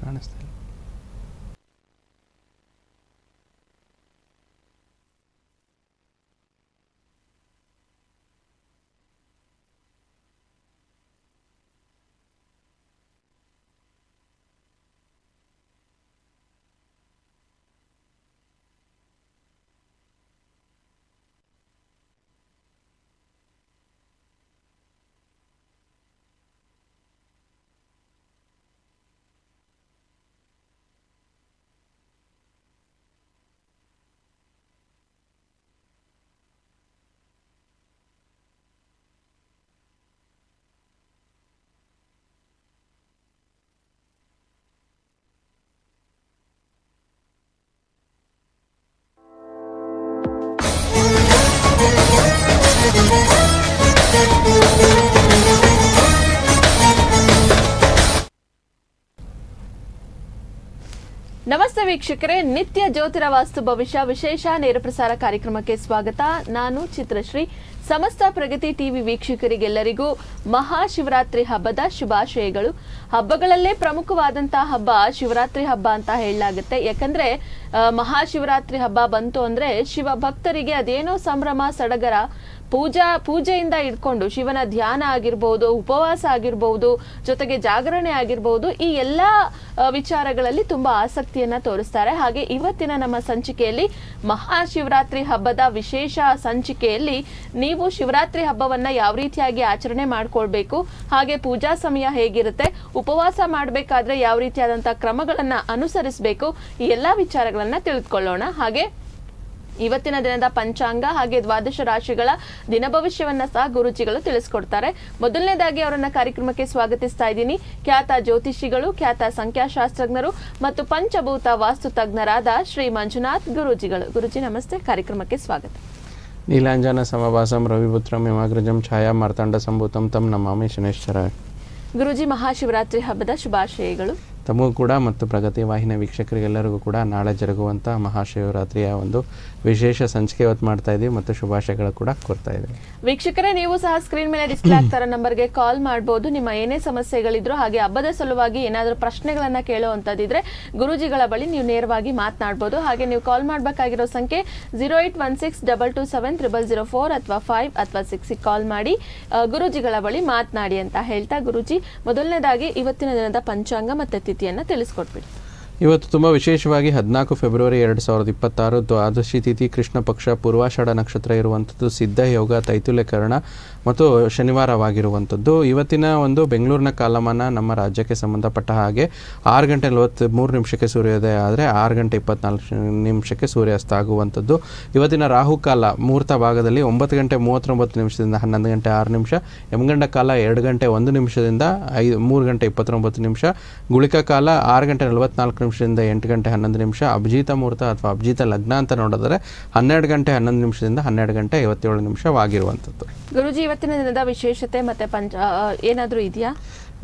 ಕಾಣಿಸ್ತಾ ಇಲ್ಲ. ವೀಕ್ಷಕರೇ, ನಿತ್ಯ ಜ್ಯೋತಿರ ವಾಸ್ತು ಭವಿಷ್ಯ, ವಿಶೇಷ ನೇರ ಪ್ರಸಾರ ಕಾರ್ಯಕ್ರಮಕ್ಕೆ ಸ್ವಾಗತ. ನಾನು ಚಿತ್ರಶ್ರೀ ಸಮಸ್ತ ಪ್ರಗತಿ ಟಿವಿ ವೀಕ್ಷಕರಿಗೆಲ್ಲರಿಗೂ ಮಹಾಶಿವರಾತ್ರಿ ಹಬ್ಬದ ಶುಭಾಶಯಗಳು. ಹಬ್ಬಗಳಲ್ಲೇ ಪ್ರಮುಖವಾದಂತಹ ಹಬ್ಬ ಶಿವರಾತ್ರಿ ಹಬ್ಬ ಅಂತ ಹೇಳಲಾಗುತ್ತೆ. ಯಾಕಂದ್ರೆ ಮಹಾಶಿವರಾತ್ರಿ ಹಬ್ಬ ಬಂತು ಅಂದ್ರೆ ಶಿವ ಭಕ್ತರಿಗೆ ಅದೇನೋ ಸಂಭ್ರಮ, ಸಡಗರ ಪೂಜಾ, ಪೂಜೆಯಿಂದ ಇಟ್ಕೊಂಡು ಶಿವನ ಧ್ಯಾನ ಆಗಿರ್ಬೋದು, ಉಪವಾಸ ಆಗಿರ್ಬೋದು, ಜೊತೆಗೆ ಜಾಗರಣೆ ಆಗಿರ್ಬೋದು, ಈ ಎಲ್ಲ ವಿಚಾರಗಳಲ್ಲಿ ತುಂಬಾ ಆಸಕ್ತಿಯನ್ನ ತೋರಿಸ್ತಾರೆ. ಹಾಗೆ ಇವತ್ತಿನ ನಮ್ಮ ಸಂಚಿಕೆಯಲ್ಲಿ ಮಹಾಶಿವರಾತ್ರಿ ಹಬ್ಬದ ವಿಶೇಷ ಸಂಚಿಕೆಯಲ್ಲಿ ನೀವು ಶಿವರಾತ್ರಿ ಹಬ್ಬವನ್ನ ಯಾವ ರೀತಿಯಾಗಿ ಆಚರಣೆ ಮಾಡ್ಕೊಳ್ಬೇಕು, ಹಾಗೆ ಪೂಜಾ ಸಮಯ ಹೇಗಿರುತ್ತೆ, ಉಪವಾಸ ಮಾಡಬೇಕಾದ್ರೆ ಯಾವ ರೀತಿಯಾದಂತಹ ಕ್ರಮಗಳನ್ನ ಅನುಸರಿಸಬೇಕು, ಈ ಎಲ್ಲಾ ವಿಚಾರಗಳನ್ನ ತಿಳಿದುಕೊಳ್ಳೋಣ. ಹಾಗೆ ಇವತ್ತಿನ ದಿನದ ಪಂಚಾಂಗ ಹಾಗೆ ದ್ವಾದಶ ರಾಶಿಗಳ ದಿನ ಭವಿಷ್ಯವನ್ನ ಸಹ ಗುರುಜಿಗಳು ತಿಳಿಸ್ಕೊಡ್ತಾರೆ. ಮೊದಲನೇದಾಗಿ ಅವರನ್ನ ಕಾರ್ಯಕ್ರಮಕ್ಕೆ ಸ್ವಾಗತಿಸ್ತಾ ಇದ್ದೀನಿ. ಖ್ಯಾತ ಜ್ಯೋತಿಷಿಗಳು ಖ್ಯಾತ ಸಂಖ್ಯಾಶಾಸ್ತ್ರಜ್ಞರು ಮತ್ತು ಪಂಚಭೂತ ವಾಸ್ತು ತಜ್ಞರಾದ ಶ್ರೀ ಮಂಜುನಾಥ್ ಗುರುಜಿಗಳು. ಗುರುಜಿ ನಮಸ್ತೆ. ಕಾರ್ಯಕ್ರಮಕ್ಕೆ ಸ್ವಾಗತ. ನೀಲಾಂಜನ ಸಮಭಾಸಂ ರವಿಪುತ್ರಂ ಹಿಮಾಗ್ರಜಂ ಛಾಯಾ ಮಾರ್ತಾಂಡ ಸಂಭೂತಂ ತಮ್ ನಮಾಮಿ ಶನೇಶ್ವರ ಗುರುಜಿ ಮಹಾಶಿವರಾತ್ರಿ ಹಬ್ಬದ ಶುಭಾಶಯಗಳು. ತಮಗೂ ಕೂಡ ಮತ್ತು ಪ್ರಗತಿ ವಾಹಿನಿ ವೀಕ್ಷಕರಿಗೆಲ್ಲರಿಗೂ ಕೂಡ ನಾಳೆ ಜರುಗುವಂಥ ಮಹಾಶಿವರಾತ್ರಿಯ ಒಂದು ವಿಶೇಷ ಸಂಚಿಕೆ ಇವತ್ತು ಮಾಡ್ತಾ ಇದ್ದೀವಿ ಮತ್ತು ಶುಭಾಶಯಗಳು ಕೂಡ ಕೊಡ್ತಾ ಇದ್ದೀವಿ ವೀಕ್ಷಕರೇ, ನೀವು ಸಹ ಸ್ಕ್ರೀನ್ ಮೇಲೆ ಡಿಸ್ಪ್ಲೇ ಆಗ್ತಾರೋ ನಂಬರ್ಗೆ ಕಾಲ್ ಮಾಡಬಹುದು ನಿಮ್ಮ ಏನೇ ಸಮಸ್ಯೆಗಳಿದ್ರು ಹಾಗೆ ಹಬ್ಬದ ಸಲುವಾಗಿ ಏನಾದರೂ ಪ್ರಶ್ನೆಗಳನ್ನು ಕೇಳುವಂತದಿದ್ರೆ ಗುರುಜಿಗಳ ಬಳಿ ನೀವು ನೇರವಾಗಿ ಮಾತನಾಡಬಹುದು ಹಾಗೆ ನೀವು ಕಾಲ್ ಮಾಡಬೇಕಾಗಿರೋ ಸಂಖ್ಯೆ zero eight one six double two seven triple zero four ಅಥವಾ ಫೈವ್ ಅಥವಾ ಸಿಕ್ಸ್ ಕಾಲ್ ಮಾಡಿ ಗುರೂಜಿಗಳ ಬಳಿ ಮಾತನಾಡಿ ಅಂತ ಹೇಳ್ತಾ ಗುರುಜಿ. ಮೊದಲನೇದಾಗಿ ಇವತ್ತಿನ ದಿನದ ಪಂಚಾಂಗ ಮತ್ತೆ ತಿಥಿಯನ್ನ ತಿಳಿಸ್ಕೊಟ್ಬಿಡಿ. ಇವತ್ತು ತುಂಬ ವಿಶೇಷವಾಗಿ ಹದಿನಾಲ್ಕು ಫೆಬ್ರವರಿ ಎರಡು ಸಾವಿರದ ಇಪ್ಪತ್ತಾರು ದ್ವಾದಶಿ ತಿಥಿ ಕೃಷ್ಣ ಪಕ್ಷ ಪೂರ್ವಾಷಾಢ ನಕ್ಷತ್ರ ಇರುವಂಥದ್ದು ಸಿದ್ಧ ಯೋಗ ತೈತುಲ್ಯಕರಣ ಮತ್ತು ಶನಿವಾರವಾಗಿರುವಂಥದ್ದು. ಇವತ್ತಿನ ಒಂದು ಬೆಂಗಳೂರಿನ ಕಾಲಮಾನ ನಮ್ಮ ರಾಜ್ಯಕ್ಕೆ ಸಂಬಂಧಪಟ್ಟ ಹಾಗೆ ಆರು ಗಂಟೆ ನಲವತ್ತ್ಮೂರು ನಿಮಿಷಕ್ಕೆ ಸೂರ್ಯೋದಯ ಆದರೆ ಆರು ಗಂಟೆ ಇಪ್ಪತ್ನಾಲ್ಕು ನಿಮಿಷಕ್ಕೆ ಸೂರ್ಯಾಸ್ತ ಆಗುವಂಥದ್ದು. ಇವತ್ತಿನ ರಾಹುಕಾಲ ಮುಹೂರ್ತ ಭಾಗದಲ್ಲಿ ಒಂಬತ್ತು ಗಂಟೆ ಮೂವತ್ತೊಂಬತ್ತು ನಿಮಿಷದಿಂದ ಹನ್ನೊಂದು ಗಂಟೆ ಆರು ನಿಮಿಷ, ಯಮಗಂಡ ಕಾಲ ಎರಡು ಗಂಟೆ ಒಂದು ನಿಮಿಷದಿಂದ ಐದು ಮೂರು ಗಂಟೆ ಇಪ್ಪತ್ತೊಂಬತ್ತು ನಿಮಿಷ, ಗುಳಿಕ ಕಾಲ ಆರು ಗಂಟೆ ನಲವತ್ನಾಲ್ಕು ನಿಮಿಷದಿಂದ ಎಂಟು ಗಂಟೆ ಹನ್ನೊಂದು ನಿಮಿಷ, ಅಭಿಜಿತ ಮುಹೂರ್ತ ಅಥವಾ ಅಭಿಜಿತ ಲಗ್ನ ಅಂತ ನೋಡಿದ್ರೆ ಹನ್ನೆರಡು ಗಂಟೆ ಹನ್ನೊಂದು ನಿಮಿಷದಿಂದ ಹನ್ನೆರಡು ಗಂಟೆ ಐವತ್ತೇಳು ನಿಮಿಷವಾಗಿರುವಂಥದ್ದು. ಗುರುಜಿ ಇವತ್ತಿನ ದಿನದ ವಿಶೇಷತೆ ಮತ್ತೆ ಪಂಚ ಏನಾದರೂ ಇದೆಯಾ?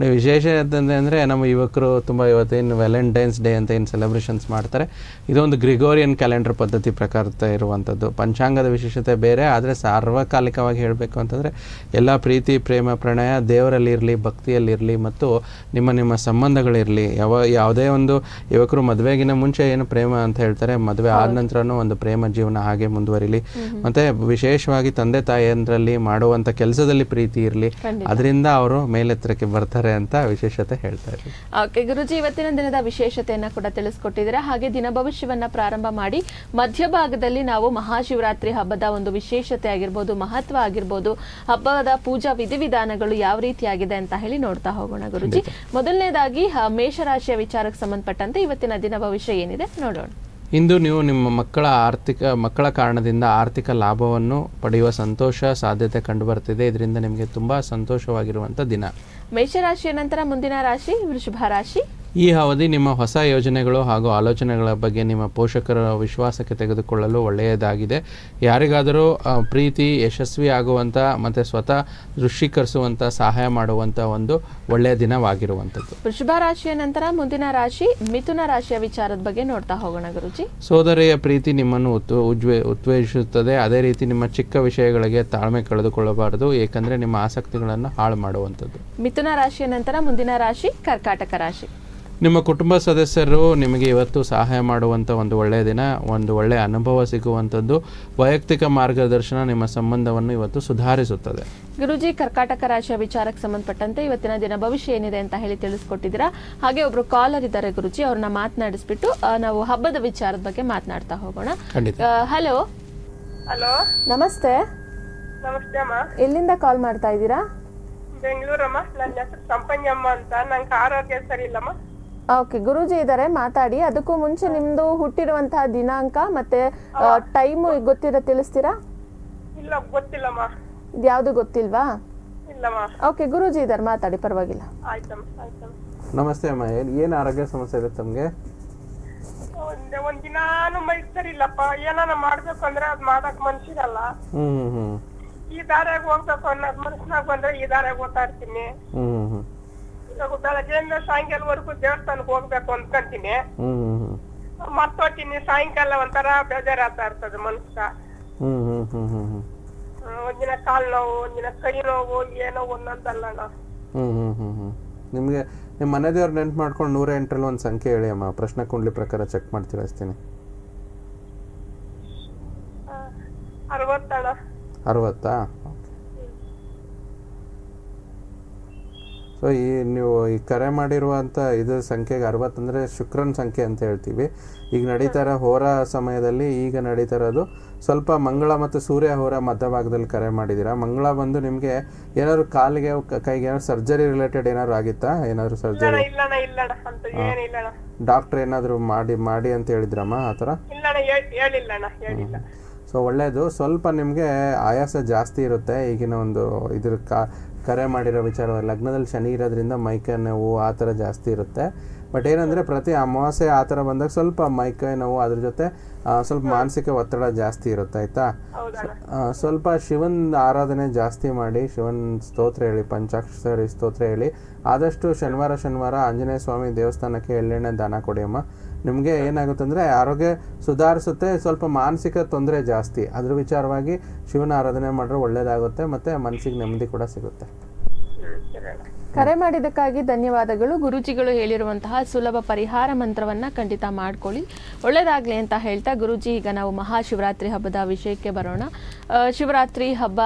ವಿಶೇಷ ಅಂತಂದರೆ ಅಂದರೆ ನಮ್ಮ ಯುವಕರು ತುಂಬ ಇವತ್ತೇನು ವ್ಯಾಲೆಂಟೈನ್ಸ್ ಡೇ ಅಂತ ಏನು ಸೆಲೆಬ್ರೇಷನ್ಸ್ ಮಾಡ್ತಾರೆ ಇದೊಂದು ಗ್ರಿಗೋರಿಯನ್ ಕ್ಯಾಲೆಂಡರ್ ಪದ್ಧತಿ ಪ್ರಕಾರ ಇರುವಂಥದ್ದು. ಪಂಚಾಂಗದ ವಿಶೇಷತೆ ಬೇರೆ ಆದರೆ ಸಾರ್ವಕಾಲಿಕವಾಗಿ ಹೇಳಬೇಕು ಅಂತಂದರೆ ಎಲ್ಲ ಪ್ರೀತಿ ಪ್ರೇಮ ಪ್ರಣಯ ದೇವರಲ್ಲಿರಲಿ ಭಕ್ತಿಯಲ್ಲಿರಲಿ ಮತ್ತು ನಿಮ್ಮ ನಿಮ್ಮ ಸಂಬಂಧಗಳಿರಲಿ. ಯಾವ ಯಾವುದೇ ಒಂದು ಯುವಕರು ಮದುವೆಗಿನ ಮುಂಚೆ ಏನು ಪ್ರೇಮ ಅಂತ ಹೇಳ್ತಾರೆ ಮದುವೆ ಆದ ನಂತರನೂ ಒಂದು ಪ್ರೇಮ ಜೀವನ ಹಾಗೆ ಮುಂದುವರಿಲಿ. ಮತ್ತು ವಿಶೇಷವಾಗಿ ತಂದೆ ತಾಯಿಯಂದ್ರಲ್ಲಿ ಮಾಡುವಂಥ ಕೆಲಸದಲ್ಲಿ ಪ್ರೀತಿ ಇರಲಿ. ಅದರಿಂದ ಅವರು ಮೇಲೆತ್ತರಕ್ಕೆ ಬರ್ತಾರೆ. ಅಂತ ವಿಶೇಷತೆ ಹೇಳ್ತಾ ಇದ್ದೀವಿ ಓಕೆ ಗುರುಜಿ ಇವತ್ತಿನ ದಿನದ ವಿಶೇಷತೆಯನ್ನ ಕೂಡ ತಿಳಿಸ್ಕೊಟ್ಟಿದ್ದೀರಾ. ಹಾಗೆ ದಿನ ಭವಿಷ್ಯವನ್ನ ಪ್ರಾರಂಭ ಮಾಡಿ ಮಧ್ಯಭಾಗದಲ್ಲಿ ನಾವು ಮಹಾಶಿವರಾತ್ರಿ ಹಬ್ಬದ ಒಂದು ವಿಶೇಷತೆ ಆಗಿರ್ಬೋದು ಮಹತ್ವ ಆಗಿರ್ಬೋದು ಹಬ್ಬದ ಪೂಜಾ ವಿಧಿವಿಧಾನಗಳು ಯಾವ ರೀತಿಯಾಗಿದೆ ಅಂತ ಹೇಳಿ ನೋಡ್ತಾ ಹೋಗೋಣ ಗುರುಜಿ. ಮೊದಲನೇದಾಗಿ ಮೇಷರಾಶಿಯ ವಿಚಾರಕ್ಕೆ ಸಂಬಂಧಪಟ್ಟಂತೆ ಇವತ್ತಿನ ದಿನ ಭವಿಷ್ಯ ಏನಿದೆ ನೋಡೋಣ. ಇಂದು ನೀವು ನಿಮ್ಮ ಮಕ್ಕಳ ಆರ್ಥಿಕ, ಮಕ್ಕಳ ಕಾರಣದಿಂದ ಆರ್ಥಿಕ ಲಾಭವನ್ನು ಪಡೆಯುವ ಸಂತೋಷ, ಸಾಧ್ಯತೆ ಕಂಡುಬರ್ತಿದೆ ಇದರಿಂದ ನಿಮಗೆ ತುಂಬ ಸಂತೋಷವಾಗಿರುವಂಥ ದಿನ. ಮೇಷರಾಶಿಯ ನಂತರ ಮುಂದಿನ ರಾಶಿ, ವೃಷಭ ರಾಶಿ. ಈ ಅವಧಿ ನಿಮ್ಮ ಹೊಸ ಯೋಜನೆಗಳು ಹಾಗೂ ಆಲೋಚನೆಗಳ ಬಗ್ಗೆ ನಿಮ್ಮ ಪೋಷಕರ ವಿಶ್ವಾಸಕ್ಕೆ ತೆಗೆದುಕೊಳ್ಳಲು ಒಳ್ಳೆಯದಾಗಿದೆ. ಯಾರಿಗಾದರೂ ಪ್ರೀತಿ ಯಶಸ್ವಿ ಆಗುವಂಥ ಮತ್ತು ಸ್ವತಃ ದೃಶ್ಯೀಕರಿಸುವಂಥ ಸಹಾಯ ಮಾಡುವಂಥ ಒಂದು ಒಳ್ಳೆಯ ದಿನವಾಗಿರುವಂಥದ್ದು. ವೃಷಭ ರಾಶಿಯ ನಂತರ ಮುಂದಿನ ರಾಶಿ ಮಿಥುನ ರಾಶಿಯ ವಿಚಾರದ ಬಗ್ಗೆ ನೋಡ್ತಾ ಹೋಗೋಣ ಗುರುಜಿ. ಸೋದರಿಯ ಪ್ರೀತಿ ನಿಮ್ಮನ್ನು ಉತ್ ಉಜ್ವೇ ಉತ್ವೇಜಿಸುತ್ತದೆ. ಅದೇ ರೀತಿ ನಿಮ್ಮ ಚಿಕ್ಕ ವಿಷಯಗಳಿಗೆ ತಾಳ್ಮೆ ಕಳೆದುಕೊಳ್ಳಬಾರದು ಏಕೆಂದರೆ ನಿಮ್ಮ ಆಸಕ್ತಿಗಳನ್ನು ಹಾಳು ಮಾಡುವಂಥದ್ದು. ಮಿಥುನ ರಾಶಿಯ ನಂತರ ಮುಂದಿನ ರಾಶಿ ಕರ್ಕಾಟಕ ರಾಶಿ. ನಿಮ್ಮ ಕುಟುಂಬ ಸದಸ್ಯರು ನಿಮಗೆ ಇವತ್ತು ಸಹಾಯ ಮಾಡುವಂಥ ಒಂದು ಒಳ್ಳೆಯ ದಿನ ಒಂದು ಒಳ್ಳೆಯ ಅನುಭವ ಸಿಗುವಂಥದ್ದು ವೈಯಕ್ತಿಕ ಮಾರ್ಗದರ್ಶನ ನಿಮ್ಮ ಸಂಬಂಧವನ್ನು ಇವತ್ತು ಸುಧಾರಿಸುತ್ತದೆ. ಗುರುಜಿ ಕರ್ಕಾಟಕ ರಾಶಿಯ ವಿಚಾರಕ್ಕೆ ಸಂಬಂಧಪಟ್ಟಂತೆ ಇವತ್ತಿನ ದಿನ ಭವಿಷ್ಯ ಏನಿದೆ ಅಂತ ಹೇಳಿ ತಿಳಿಸ್ಕೊಟ್ಟಿದ್ದೀರಾ? ಹಾಗೆ ಒಬ್ರು ಕಾಲರ್ ಇದ್ದಾರೆ ಗುರುಜಿ ಅವ್ರನ್ನ ಮಾತನಾಡಿಸ್ಬಿಟ್ಟು ನಾವು ಹಬ್ಬದ ವಿಚಾರದ ಬಗ್ಗೆ ಮಾತನಾಡ್ತಾ ಹೋಗೋಣ. ಹಲೋ ಹಲೋ ನಮಸ್ತೆ. ನಮಸ್ತೆ ಅಮ್ಮ. ಎಲ್ಲಿಂದ ಕಾಲ್ ಮಾಡ್ತಾ ಇದ್ದೀರಾ? ಬೆಂಗಳೂರಮ್ಮ. ನನ್ನ ಹೆಸರು ಸಂಪಂಗಮ್ಮ ಅಂತ. ನಂಗೆ ಆರೋಗ್ಯ ಸರಿ ಇಲ್ಲಮ್ಮ. ಓಕೆ ಗುರುಜಿ ಇದಾರೆ ಮಾತಾಡಿ. ಅದಕ್ಕೂ ಮುಂಚೆ ನಿಮ್ದು ಹುಟ್ಟಿರುವಂತಹ ದಿನಾಂಕ ಮತ್ತೆ ಟೈಮ್ ಗೊತ್ತಿರೋ ತಿಳಿಸ್ತೀರಾ? ಇಲ್ಲ ಗೊತ್ತಿಲ್ಲಮ್ಮ. ಇದ್ಯಾವುದು ಗೊತ್ತಿಲ್ವಾ? ಇಲ್ಲಮ್ಮ. ಓಕೆ ಗುರುಜಿ ಇದ್ದಾರೆ ಮಾತಾಡಿ ಪರವಾಗಿಲ್ಲ. ಆಯ್ತಮ್ಮ ಆಯ್ತಮ್ಮ. ನಮಸ್ತೆ ಅಮ್ಮ ಏನ್ ಏನು ಆರೋಗ್ಯ ಸಮಸ್ಯೆ ಇದೆ ತಮಗೆ? ಒಂದ್ ಒಂದ್ ದಿನಾನು ಮೈ ಸರಿಲ್ಲಪ್ಪ ಏನಾನ ಮಾಡ್ಬೇಕು ಅಂದ್ರೆ ಅದ್ ಮಾಡಕ್ ಮನ್ಸಿರಲ್ಲ. ಹ್ಮ್ ಹ್ಮ್. ಈ ದಾರ್ಯಾಗ ಹೋಗ್ಬೇಕು ಅನ್ನೋದ್ ಮನ್ಸಿನಾಗ ಬಂದ್ರೆ ಈ ದಾರ್ಯಾಗ ಓದ್ತಾ ಇರ್ತೀನಿ. ಹ್ಮ್ ಹ್ಮ್. ಬೆಳಗ್ಗೆಯಿಂದ ಸಾಯಂಕಾಲವರೆಗೂ ದೇವಸ್ಥಾನಕ್ಕೆ ಹೋಗ್ಬೇಕು ಅನ್ಕೊಂತೀನಿ. ಮರ್ತೋತೀನಿ ಸಾಯಂಕಾಲ ಒಂಥರ ಬೇಜಾರಾಗ್ತಾ ಇರ್ತದೆ ಹ್ಮ್, ಒಂದಿನ ಕಾಲ್ ನೋವು ಒಂದಿನ ಕೈ ನೋವು ಏನೋ ಹ್ಞೂ ನಿಮಗೆ ನಿಮ್ಮ ಮನೆ ದೇವ್ರ ನೆನ್ಪು ಮಾಡ್ಕೊಂಡು ನೂರ ಎಂಟರಲ್ಲಿ ಒಂದು ಸಂಖ್ಯೆ ಹೇಳಿ ಅಮ್ಮ. ಪ್ರಶ್ನೆ ಕುಂಡ್ಲಿ ಪ್ರಕಾರ ಚೆಕ್ ಮಾಡಿ ತಿಳಿಸ್ತೀನಿ ಅರವತ್ತಾ? ಸೊ ಈ ನೀವು ಈ ಕರೆ ಮಾಡಿರುವಂಥ ಇದು ಸಂಖ್ಯೆಗೆ ಅರವತ್ತಂದರೆ ಶುಕ್ರನ ಸಂಖ್ಯೆ ಅಂತ ಹೇಳ್ತೀವಿ. ಈಗ ನಡೀತಾ ಇರೋ ಹೋರ ಸಮಯದಲ್ಲಿ ಈಗ ನಡೀತಾ ಇರೋದು ಸ್ವಲ್ಪ ಮಂಗಳ ಮತ್ತು ಸೂರ್ಯ ಹೋರ ಮಧ್ಯಭಾಗದಲ್ಲಿ ಕರೆ ಮಾಡಿದ್ದೀರಾ? ಮಂಗಳ ಬಂದು ನಿಮಗೆ ಏನಾದ್ರು ಕಾಲಿಗೆ ಕೈಗೆ ಏನಾದ್ರು ಸರ್ಜರಿ ರಿಲೇಟೆಡ್ ಏನಾದ್ರು ಆಗಿತ್ತಾ? ಏನಾದ್ರು ಸರ್ಜರಿ? ಡಾಕ್ಟರ್ ಏನಾದರೂ ಮಾಡಿ ಮಾಡಿ ಅಂತ ಹೇಳಿದ್ರಮ್ಮ ಆ ಥರ? ಸೊ ಒಳ್ಳೆಯದು ಸ್ವಲ್ಪ ನಿಮಗೆ ಆಯಾಸ ಜಾಸ್ತಿ ಇರುತ್ತೆ ಈಗಿನ ಒಂದು ಇದ್ರ ಕಾ ಕರೆ ಮಾಡಿರೋ ವಿಚಾರ ಲಗ್ನದಲ್ಲಿ ಶನಿ ಇರೋದ್ರಿಂದ ಮೈಕೈ ನೋವು ಆ ಥರ ಜಾಸ್ತಿ ಇರುತ್ತೆ. ಬಟ್ ಏನಂದರೆ ಪ್ರತಿ ಅಮಾವಾಸ್ಯೆ ಆ ಥರ ಬಂದಾಗ ಸ್ವಲ್ಪ ಮೈಕೈ ನೋವು ಅದ್ರ ಜೊತೆ ಸ್ವಲ್ಪ ಮಾನಸಿಕ ಒತ್ತಡ ಜಾಸ್ತಿ ಇರುತ್ತೆ ಆಯಿತಾ? ಸ್ವಲ್ಪ ಶಿವನ್ ಆರಾಧನೆ ಜಾಸ್ತಿ ಮಾಡಿ ಶಿವನ್ ಸ್ತೋತ್ರ ಹೇಳಿ ಪಂಚಾಕ್ಷರಿ ಸ್ತೋತ್ರ ಹೇಳಿ ಆದಷ್ಟು ಶನಿವಾರ ಶನಿವಾರ ಆಂಜನೇಯ ಸ್ವಾಮಿ ದೇವಸ್ಥಾನಕ್ಕೆ ಎಳ್ಳೆಣ್ಣೆ ದಾನ ಕೊಡಿ ಅಮ್ಮ. ನಿಮಗೆ ಏನಾಗುತ್ತೆ ಅಂದರೆ ಆರೋಗ್ಯ ಸುಧಾರಿಸುತ್ತೆ, ಸ್ವಲ್ಪ ಮಾನಸಿಕ ತೊಂದರೆ ಜಾಸ್ತಿ. ಅದ್ರ ವಿಚಾರವಾಗಿ ಶಿವನ ಆರಾಧನೆ ಮಾಡಿದ್ರೆ ಒಳ್ಳೆಯದಾಗುತ್ತೆ ಮತ್ತು ಮನಸ್ಸಿಗೆ ನೆಮ್ಮದಿ ಕೂಡ ಸಿಗುತ್ತೆ. ಕರೆ ಮಾಡಿದ್ದಕ್ಕಾಗಿ ಧನ್ಯವಾದಗಳು. ಗುರುಜಿಗಳು ಹೇಳಿರುವಂತಹ ಸುಲಭ ಪರಿಹಾರ ಮಂತ್ರವನ್ನ ಖಂಡಿತ ಮಾಡ್ಕೊಳ್ಳಿ. ಒಳ್ಳೇದಾಗ್ಲಿ ಅಂತ ಹೇಳ್ತಾ ಗುರುಜಿ, ಈಗ ನಾವು ಮಹಾಶಿವರಾತ್ರಿ ಹಬ್ಬದ ವಿಷಯಕ್ಕೆ ಬರೋಣ. ಶಿವರಾತ್ರಿ ಹಬ್ಬ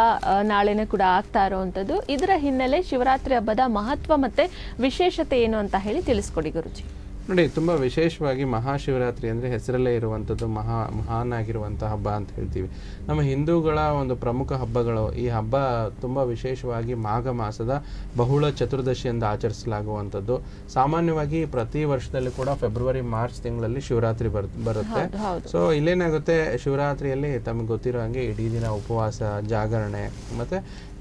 ನಾಳೆನೇ ಕೂಡ ಆಗ್ತಾ ಇರುವಂಥದ್ದು ಇದರ ಹಿನ್ನೆಲೆ ಶಿವರಾತ್ರಿ ಹಬ್ಬದ ಮಹತ್ವ ಮತ್ತೆ ವಿಶೇಷತೆ ಏನು ಅಂತ ಹೇಳಿ ತಿಳಿಸ್ಕೊಡಿ ಗುರುಜಿ. ನೋಡಿ ತುಂಬ ವಿಶೇಷವಾಗಿ ಮಹಾಶಿವರಾತ್ರಿ ಅಂದರೆ ಹೆಸರಲ್ಲೇ ಇರುವಂಥದ್ದು ಮಹಾ ಮಹಾನ್ ಆಗಿರುವಂಥ ಹಬ್ಬ ಅಂತ ಹೇಳ್ತೀವಿ. ನಮ್ಮ ಹಿಂದೂಗಳ ಒಂದು ಪ್ರಮುಖ ಹಬ್ಬಗಳು ಈ ಹಬ್ಬ ತುಂಬ ವಿಶೇಷವಾಗಿ ಮಾಘ ಮಾಸದ ಬಹುಳ ಚತುರ್ದಶಿಯಿಂದ ಆಚರಿಸಲಾಗುವಂಥದ್ದು. ಸಾಮಾನ್ಯವಾಗಿ ಪ್ರತಿ ವರ್ಷದಲ್ಲಿ ಕೂಡ ಫೆಬ್ರವರಿ ಮಾರ್ಚ್ ತಿಂಗಳಲ್ಲಿ ಶಿವರಾತ್ರಿ ಬರ್ ಬರುತ್ತೆ. ಸೊ ಇಲ್ಲೇನಾಗುತ್ತೆ ಶಿವರಾತ್ರಿಯಲ್ಲಿ ತಮಗೆ ಗೊತ್ತಿರೋ ಹಾಗೆ ಇಡೀ ದಿನ ಉಪವಾಸ ಜಾಗರಣೆ. ಮತ್ತು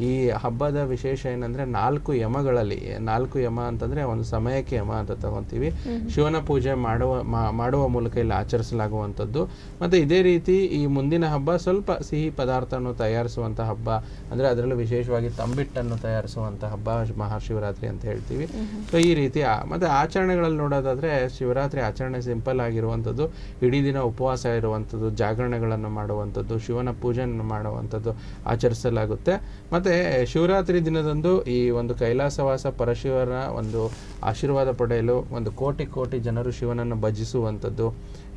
ಈ ಹಬ್ಬದ ವಿಶೇಷ ಏನಂದರೆ ನಾಲ್ಕು ಯಮಗಳಲ್ಲಿ ನಾಲ್ಕು ಯಮ ಅಂತಂದರೆ ಒಂದು ಸಮಯಕ್ಕೆ ಯಮ ಅಂತ ತಗೊತೀವಿ. ಶಿವನ ಪೂಜೆ ಮಾಡುವ ಮಾ- ಮಾಡುವ ಮೂಲಕ ಇಲ್ಲಿ ಆಚರಿಸಲಾಗುವಂಥದ್ದು. ಮತ್ತು ಇದೇ ರೀತಿ ಈ ಮುಂದಿನ ಹಬ್ಬ ಸ್ವಲ್ಪ ಸಿಹಿ ಪದಾರ್ಥವನ್ನು ತಯಾರಿಸುವಂಥ ಹಬ್ಬ ಅಂದರೆ ಅದರಲ್ಲೂ ವಿಶೇಷವಾಗಿ ತಂಬಿಟ್ಟನ್ನು ತಯಾರಿಸುವಂಥ ಹಬ್ಬ ಮಹಾಶಿವರಾತ್ರಿ ಅಂತ ಹೇಳ್ತೀವಿ. ಸೊ ಈ ರೀತಿ ಮತ್ತು ಮತ್ತೆ ಆಚರಣೆಗಳಲ್ಲಿ ನೋಡೋದಾದರೆ ಶಿವರಾತ್ರಿ ಆಚರಣೆ ಸಿಂಪಲ್ ಆಗಿರುವಂಥದ್ದು. ಇಡೀ ದಿನ ಉಪವಾಸ ಇರುವಂಥದ್ದು ಜಾಗರಣೆಗಳನ್ನು ಮಾಡುವಂಥದ್ದು ಶಿವನ ಪೂಜೆಯನ್ನು ಮಾಡುವಂಥದ್ದು ಆಚರಿಸಲಾಗುತ್ತೆ. ಮತ್ತು ಶಿವರಾತ್ರಿ ದಿನದಂದು ಈ ಒಂದು ಕೈಲಾಸವಾಸ ಪರಶಿವರ ಒಂದು ಆಶೀರ್ವಾದ ಪಡೆಯಲು ಒಂದು ಕೋಟಿ ಕೋಟಿ ಜನರು ಶಿವನನ್ನು ಭಜಿಸುವಂಥದ್ದು.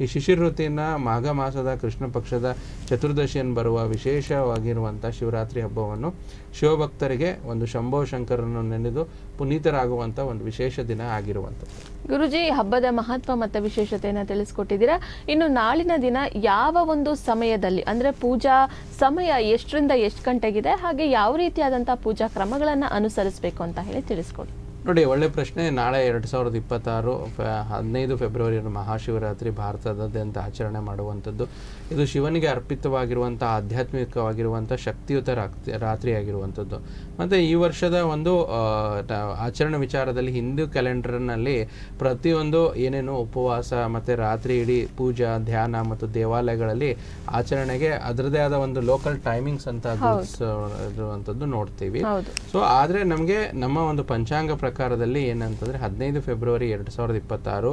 ಈ ಶಿಶಿರ ಋತುವಿನ ಮಾಘ ಮಾಸದ ಕೃಷ್ಣ ಪಕ್ಷದ ಚತುರ್ದಶಿಯನ್ನು ಬರುವ ವಿಶೇಷವಾಗಿರುವಂಥ ಶಿವರಾತ್ರಿ ಹಬ್ಬವನ್ನು ಶಿವಭಕ್ತರಿಗೆ ಒಂದು ಶಂಭೋ ಶಂಕರನ್ನು ನೆನೆದು ಪುನೀತರಾಗುವಂಥ ಒಂದು ವಿಶೇಷ ದಿನ ಆಗಿರುವಂಥದ್ದು. ಗುರುಜಿ ಹಬ್ಬದ ಮಹತ್ವ ಮತ್ತು ವಿಶೇಷತೆಯನ್ನು ತಿಳಿಸ್ಕೊಟ್ಟಿದ್ದೀರಾ? ಇನ್ನು ನಾಳಿನ ದಿನ ಯಾವ ಒಂದು ಸಮಯದಲ್ಲಿ, ಅಂದ್ರೆ ಪೂಜಾ ಸಮಯ ಎಷ್ಟರಿಂದ ಎಷ್ಟು ಗಂಟೆಗಿದೆ, ಹಾಗೆ ಯಾವ ರೀತಿಯಾದಂಥ ಪೂಜಾ ಕ್ರಮಗಳನ್ನು ಅನುಸರಿಸಬೇಕು ಅಂತ ಹೇಳಿ ತಿಳಿಸ್ಕೊಡಿ. ನೋಡಿ ಒಳ್ಳೆ ಪ್ರಶ್ನೆ. ನಾಳೆ ಎರಡು ಸಾವಿರದ ಇಪ್ಪತ್ತಾರು ಹದಿನೈದು ಫೆಬ್ರವರಿಯನ್ನು ಮಹಾಶಿವರಾತ್ರಿ ಭಾರತದಾದ್ಯಂತ ಆಚರಣೆ ಮಾಡುವಂಥದ್ದು. ಇದು ಶಿವನಿಗೆ ಅರ್ಪಿತವಾಗಿರುವಂಥ ಆಧ್ಯಾತ್ಮಿಕವಾಗಿರುವಂಥ ಶಕ್ತಿಯುತ ರಾತ್ರಿ ರಾತ್ರಿಯಾಗಿರುವಂಥದ್ದು. ಮತ್ತು ಈ ವರ್ಷದ ಒಂದು ಆಚರಣೆ ವಿಚಾರದಲ್ಲಿ ಹಿಂದೂ ಕ್ಯಾಲೆಂಡರ್ನಲ್ಲಿ ಪ್ರತಿಯೊಂದು ಏನೇನು ಉಪವಾಸ ಮತ್ತು ರಾತ್ರಿ ಇಡೀ ಪೂಜಾ ಧ್ಯಾನ ಮತ್ತು ದೇವಾಲಯಗಳಲ್ಲಿ ಆಚರಣೆಗೆ ಅದರದೇ ಆದ ಒಂದು ಲೋಕಲ್ ಟೈಮಿಂಗ್ಸ್ ಅಂತ ಇರುವಂಥದ್ದು ನೋಡ್ತೀವಿ. ಸೊ ಆದರೆ ನಮಗೆ ನಮ್ಮ ಒಂದು ಪಂಚಾಂಗ ಪ್ರಕಾರದಲ್ಲಿ ಏನಂತಂದ್ರೆ ಹದಿನೈದು ಫೆಬ್ರವರಿ ಎರಡು ಸಾವಿರದ ಇಪ್ಪತ್ತಾರು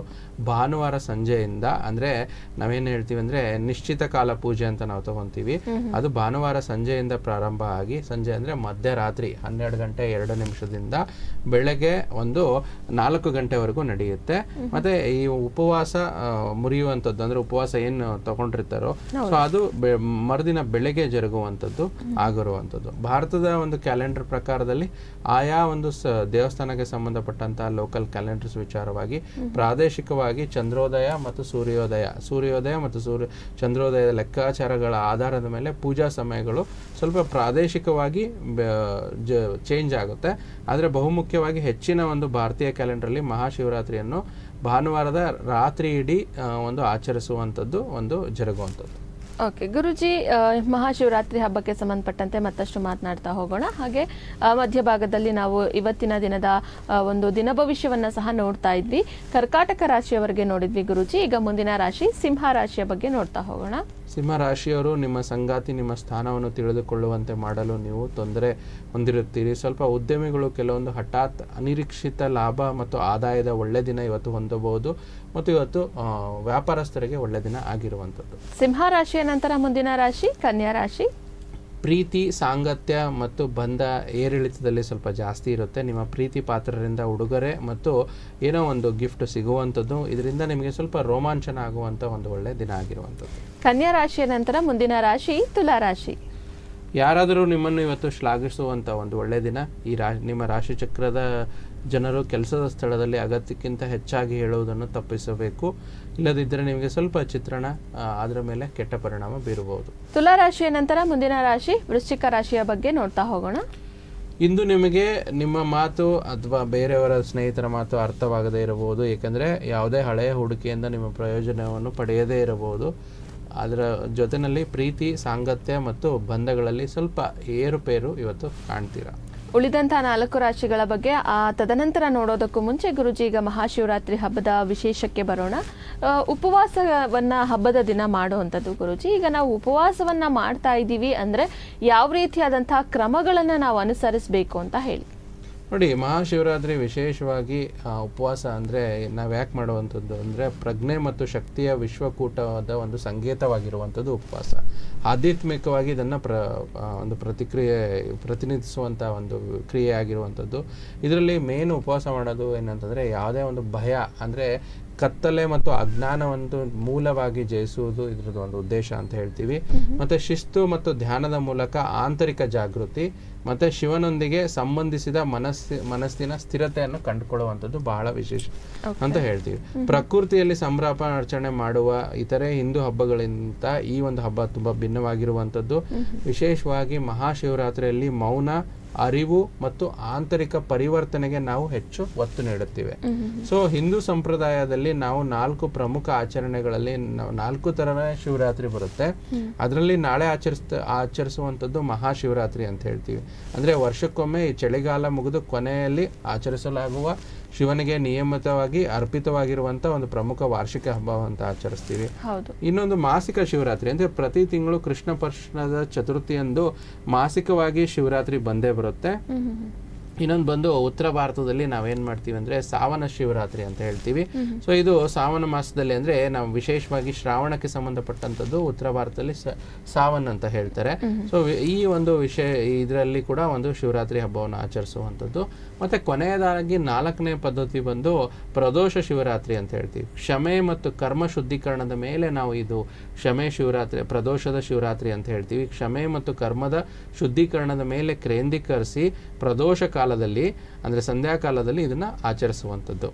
ಭಾನುವಾರ ಸಂಜೆಯಿಂದ ಅಂದ್ರೆ ನಾವೇನು ಹೇಳ್ತೀವಿ ಅಂದ್ರೆ ನಿಶ್ಚಿತ ಕಾಲ ಪೂಜೆ ಅಂತ ನಾವು ತಗೊಂತೀವಿ. ಅದು ಭಾನುವಾರ ಸಂಜೆಯಿಂದ ಪ್ರಾರಂಭ ಆಗಿ ಸಂಜೆ ಅಂದ್ರೆ ಮಧ್ಯರಾತ್ರಿ ಹನ್ನೆರಡು ಗಂಟೆ ಎರಡು ನಿಮಿಷದಿಂದ ಬೆಳಗ್ಗೆ ಒಂದು ನಾಲ್ಕು ಗಂಟೆವರೆಗೂ ನಡೆಯುತ್ತೆ. ಮತ್ತೆ ಈ ಉಪವಾಸ ಮುರಿಯುವಂಥದ್ದು ಅಂದ್ರೆ ಉಪವಾಸ ಏನು ತಗೊಂಡಿರ್ತಾರೋ ಸೊ ಅದು ಮರುದಿನ ಬೆಳಗ್ಗೆ ಜರುಗುವಂಥದ್ದು ಆಗಿರುವಂಥದ್ದು. ಭಾರತದ ಒಂದು ಕ್ಯಾಲೆಂಡರ್ ಪ್ರಕಾರದಲ್ಲಿ ಆಯಾ ಒಂದು ದೇವಸ್ಥಾನಕ್ಕೆ ಸಂಬಂಧಪಟ್ಟಂತಹ ಲೋಕಲ್ ಕ್ಯಾಲೆಂಡರ್ಸ್ ವಿಚಾರವಾಗಿ ಪ್ರಾದೇಶಿಕವಾಗಿ ಚಂದ್ರೋದಯ ಮತ್ತು ಸೂರ್ಯೋದಯ ಸೂರ್ಯೋದಯ ಮತ್ತು ಸೂರ್ಯ ಚಂದ್ರೋದಯದ ಲೆಕ್ಕಾಚಾರಗಳ ಆಧಾರದ ಮೇಲೆ ಪೂಜಾ ಸಮಯಗಳು ಸ್ವಲ್ಪ ಪ್ರಾದೇಶಿಕವಾಗಿ ಚೇಂಜ್ ಆಗುತ್ತೆ. ಆದರೆ ಬಹುಮುಖ್ಯವಾಗಿ ಹೆಚ್ಚಿನ ಒಂದು ಭಾರತೀಯ ಕ್ಯಾಲೆಂಡರಲ್ಲಿ ಮಹಾಶಿವರಾತ್ರಿಯನ್ನು ಭಾನುವಾರದ ರಾತ್ರಿ ಇಡೀ ಒಂದು ಆಚರಿಸುವಂಥದ್ದು ಒಂದು ಜರುಗುವಂಥದ್ದು. ಓಕೆ, ಗುರುಜಿ ಮಹಾಶಿವರಾತ್ರಿ ಹಬ್ಬಕ್ಕೆ ಸಂಬಂಧಪಟ್ಟಂತೆ ಮತ್ತಷ್ಟು ಮಾತನಾಡ್ತಾ ಹೋಗೋಣ. ಹಾಗೆ ಮಧ್ಯಭಾಗದಲ್ಲಿ ನಾವು ಇವತ್ತಿನ ದಿನದ ಒಂದು ದಿನ ಭವಿಷ್ಯವನ್ನು ಸಹ ನೋಡ್ತಾ ಇದ್ವಿ. ಕರ್ಕಾಟಕ ರಾಶಿಯವರೆಗೆ ನೋಡಿದ್ವಿ ಗುರುಜಿ. ಈಗ ಮುಂದಿನ ರಾಶಿ, ಸಿಂಹ ರಾಶಿಯ ಬಗ್ಗೆ ನೋಡ್ತಾ ಹೋಗೋಣ. ಸಿಂಹ ರಾಶಿಯವರು ನಿಮ್ಮ ಸಂಗಾತಿ, ನಿಮ್ಮ ಸ್ಥಾನವನ್ನು ತಿಳಿದುಕೊಳ್ಳುವಂತೆ ಮಾಡಲು ನೀವು ತೊಂದರೆ ಹೊಂದಿರುತ್ತೀರಿ. ಸ್ವಲ್ಪ ಉದ್ಯಮಿಗಳು ಕೆಲವೊಂದು ಹಠಾತ್ ಅನಿರೀಕ್ಷಿತ ಲಾಭ ಮತ್ತು ಆದಾಯದ ಒಳ್ಳೆ ದಿನ ಇವತ್ತು ಹೊಂದಬಹುದು ಮತ್ತು ಇವತ್ತು ವ್ಯಾಪಾರಸ್ಥರಿಗೆ ಒಳ್ಳೆ ದಿನ ಆಗಿರುವಂಥದ್ದು. ಸಿಂಹ ರಾಶಿಯ ನಂತರ ಮುಂದಿನ ರಾಶಿ, ಕನ್ಯಾ ರಾಶಿ. ಪ್ರೀತಿ ಸಾಂಗತ್ಯ ಮತ್ತು ಬಂಧ ಏರಿಳಿತದಲ್ಲಿ ಸ್ವಲ್ಪ ಜಾಸ್ತಿ ಇರುತ್ತೆ. ನಿಮ್ಮ ಪ್ರೀತಿ ಪಾತ್ರರಿಂದ ಉಡುಗೊರೆ ಮತ್ತು ಏನೋ ಒಂದು ಗಿಫ್ಟ್ ಸಿಗುವಂಥದ್ದು. ಇದರಿಂದ ನಿಮಗೆ ಸ್ವಲ್ಪ ರೋಮಾಂಚನ ಆಗುವಂಥ ಒಂದು ಒಳ್ಳೆಯ ದಿನ ಆಗಿರುವಂಥದ್ದು. ಕನ್ಯಾ ರಾಶಿಯ ನಂತರ ಮುಂದಿನ ರಾಶಿ ತುಲಾ ರಾಶಿ. ಯಾರಾದರೂ ನಿಮ್ಮನ್ನು ಇವತ್ತು ಶ್ಲಾಘಿಸುವಂಥ ಒಂದು ಒಳ್ಳೆಯ ದಿನ. ಈ ರಾ ನಿಮ್ಮ ರಾಶಿ ಚಕ್ರದ ಜನರು ಕೆಲಸದ ಸ್ಥಳದಲ್ಲಿ ಅಗತ್ಯಕ್ಕಿಂತ ಹೆಚ್ಚಾಗಿ ಹೇಳುವುದನ್ನು ತಪ್ಪಿಸಬೇಕು. ಇಲ್ಲದಿದ್ದರೆ ನಿಮಗೆ ಸ್ವಲ್ಪ ಚಿತ್ರಣ ಅದರ ಮೇಲೆ ಕೆಟ್ಟ ಪರಿಣಾಮ ಬೀರಬಹುದು. ತುಲಾ ರಾಶಿಯ ನಂತರ ಮುಂದಿನ ರಾಶಿ ವೃಶ್ಚಿಕ ರಾಶಿಯ ಬಗ್ಗೆ ನೋಡ್ತಾ ಹೋಗೋಣ. ಇಂದು ನಿಮಗೆ ನಿಮ್ಮ ಮಾತು ಅಥವಾ ಬೇರೆಯವರ ಸ್ನೇಹಿತರ ಮಾತು ಅರ್ಥವಾಗದೇ ಇರಬಹುದು. ಏಕೆಂದರೆ ಯಾವುದೇ ಹಳೆಯ ಹೂಡಿಕೆಯಿಂದ ನಿಮ್ಮ ಪ್ರಯೋಜನವನ್ನು ಪಡೆಯದೇ ಇರಬಹುದು. ಅದರ ಜೊತೆಯಲ್ಲಿ ಪ್ರೀತಿ ಸಾಂಗತ್ಯ ಮತ್ತು ಬಂಧಗಳಲ್ಲಿ ಸ್ವಲ್ಪ ಏರುಪೇರು ಇವತ್ತು ಕಾಣ್ತೀರಾ? ಉಳಿದಂತಹ ನಾಲ್ಕು ರಾಶಿಗಳ ಬಗ್ಗೆ, ಆ ತದನಂತರ ನೋಡೋದಕ್ಕೂ ಮುಂಚೆ ಗುರುಜಿ ಈಗ ಮಹಾಶಿವರಾತ್ರಿ ಹಬ್ಬದ ವಿಶೇಷಕ್ಕೆ ಬರೋಣ. ಉಪವಾಸವನ್ನು ಹಬ್ಬದ ದಿನ ಮಾಡುವಂಥದ್ದು ಗುರುಜಿ. ಈಗ ನಾವು ಉಪವಾಸವನ್ನ ಮಾಡ್ತಾ ಇದ್ದೀವಿ ಅಂದ್ರೆ ಯಾವ ರೀತಿಯಾದಂತಹ ಕ್ರಮಗಳನ್ನು ನಾವು ಅನುಸರಿಸಬೇಕು ಅಂತ ಹೇಳಿ. ನೋಡಿ, ಮಹಾಶಿವರಾತ್ರಿ ವಿಶೇಷವಾಗಿ ಉಪವಾಸ ಅಂದರೆ ನಾವು ಯಾಕೆ ಮಾಡುವಂಥದ್ದು ಅಂದರೆ ಪ್ರಜ್ಞೆ ಮತ್ತು ಶಕ್ತಿಯ ವಿಶ್ವಕೂಟದ ಒಂದು ಸಂಕೇತವಾಗಿರುವಂಥದ್ದು ಉಪವಾಸ. ಆಧ್ಯಾತ್ಮಿಕವಾಗಿ ಇದನ್ನು ಪ್ರ ಒಂದು ಪ್ರತಿಕ್ರಿಯೆ ಪ್ರತಿನಿಧಿಸುವಂಥ ಒಂದು ಕ್ರಿಯೆ ಆಗಿರುವಂಥದ್ದು. ಇದರಲ್ಲಿ ಮೇನ್ ಉಪವಾಸ ಮಾಡೋದು ಏನಂತಂದರೆ ಯಾವುದೇ ಒಂದು ಭಯ ಅಂದರೆ ಕತ್ತಲೆ ಮತ್ತು ಅಜ್ಞಾನವನ್ನು ಮೂಲವಾಗಿ ಜಯಿಸುವುದು ಇದ್ರದ್ದು ಒಂದು ಉದ್ದೇಶ ಅಂತ ಹೇಳ್ತೀವಿ. ಮತ್ತೆ ಶಿಸ್ತು ಮತ್ತು ಧ್ಯಾನದ ಮೂಲಕ ಆಂತರಿಕ ಜಾಗೃತಿ ಮತ್ತೆ ಶಿವನೊಂದಿಗೆ ಸಂಬಂಧಿಸಿದ ಮನಸ್ಸಿ ಮನಸ್ಸಿನ ಸ್ಥಿರತೆಯನ್ನು ಕಂಡುಕೊಳ್ಳುವಂಥದ್ದು ಬಹಳ ವಿಶೇಷ ಅಂತ ಹೇಳ್ತೀವಿ. ಪ್ರಕೃತಿಯಲ್ಲಿ ಸಂಭ್ರಮಾಚರಣೆ ಮಾಡುವ ಇತರೆ ಹಿಂದೂ ಹಬ್ಬಗಳಿಂದ ಈ ಒಂದು ಹಬ್ಬ ತುಂಬಾ ಭಿನ್ನವಾಗಿರುವಂಥದ್ದು. ವಿಶೇಷವಾಗಿ ಮಹಾಶಿವರಾತ್ರಿಯಲ್ಲಿ ಮೌನ ಅರಿವು ಮತ್ತು ಆಂತರಿಕ ಪರಿವರ್ತನೆಗೆ ನಾವು ಹೆಚ್ಚು ಒತ್ತು ನೀಡುತ್ತೇವೆ. ಸೊ ಹಿಂದೂ ಸಂಪ್ರದಾಯದಲ್ಲಿ ನಾವು ನಾಲ್ಕು ಪ್ರಮುಖ ಆಚರಣೆಗಳಲ್ಲಿ ನಾಲ್ಕು ತರನೇ ಶಿವರಾತ್ರಿ ಬರುತ್ತೆ. ಅದರಲ್ಲಿ ನಾಳೆ ಆಚರಿಸ ಆಚರಿಸುವಂಥದ್ದು ಮಹಾಶಿವರಾತ್ರಿ ಅಂತ ಹೇಳ್ತೀವಿ. ಅಂದ್ರೆ ವರ್ಷಕ್ಕೊಮ್ಮೆ ಈ ಚಳಿಗಾಲ ಮುಗಿದು ಕೊನೆಯಲ್ಲಿ ಆಚರಿಸಲಾಗುವ ಶಿವನಿಗೆ ನಿಯಮಿತವಾಗಿ ಅರ್ಪಿತವಾಗಿರುವಂಥ ಒಂದು ಪ್ರಮುಖ ವಾರ್ಷಿಕ ಹಬ್ಬ ಅಂತ ಆಚರಿಸ್ತೀವಿ. ಇನ್ನೊಂದು ಮಾಸಿಕ ಶಿವರಾತ್ರಿ ಅಂದ್ರೆ ಪ್ರತಿ ತಿಂಗಳು ಕೃಷ್ಣ ಚತುರ್ಥಿಯಂದು ಮಾಸಿಕವಾಗಿ ಶಿವರಾತ್ರಿ ಬಂದೇ ಬರುತ್ತೆ. ಇನ್ನೊಂದು ಬಂದು ಉತ್ತರ ಭಾರತದಲ್ಲಿ ನಾವೇನ್ ಮಾಡ್ತೀವಿ ಅಂದ್ರೆ ಸಾವನ ಶಿವರಾತ್ರಿ ಅಂತ ಹೇಳ್ತೀವಿ. ಸೊ ಇದು ಸಾವನ ಮಾಸದಲ್ಲಿ ಅಂದ್ರೆ ನಾವು ವಿಶೇಷವಾಗಿ ಶ್ರಾವಣಕ್ಕೆ ಸಂಬಂಧಪಟ್ಟಂತದ್ದು ಉತ್ತರ ಭಾರತದಲ್ಲಿ ಸಾವನ್ ಅಂತ ಹೇಳ್ತಾರೆ. ಸೊ ಈ ಒಂದು ವಿಷಯ ಇದರಲ್ಲಿ ಕೂಡ ಒಂದು ಶಿವರಾತ್ರಿ ಹಬ್ಬವನ್ನು ಆಚರಿಸುವಂಥದ್ದು. ಮತ್ತೆ ಕೊನೆಯದಾಗಿ ನಾಲ್ಕನೇ ಪದ್ಧತಿ ಬಂದು ಪ್ರದೋಷ ಶಿವರಾತ್ರಿ ಅಂತ ಹೇಳ್ತೀವಿ. ಕ್ಷಮೆ ಮತ್ತು ಕರ್ಮ ಶುದ್ಧೀಕರಣದ ಮೇಲೆ ನಾವು ಇದು ಕ್ಷಮೆ ಶಿವರಾತ್ರಿ, ಪ್ರದೋಷದ ಶಿವರಾತ್ರಿ ಅಂತ ಹೇಳ್ತೀವಿ. ಕ್ಷಮೆ ಮತ್ತು ಕರ್ಮದ ಶುದ್ಧೀಕರಣದ ಮೇಲೆ ಕೇಂದ್ರೀಕರಿಸಿ ಪ್ರದೋಷ ಕಾಲದಲ್ಲಿ, ಅಂದರೆ ಸಂಧ್ಯಾಕಾಲದಲ್ಲಿ ಇದನ್ನು ಆಚರಿಸುವಂಥದ್ದು.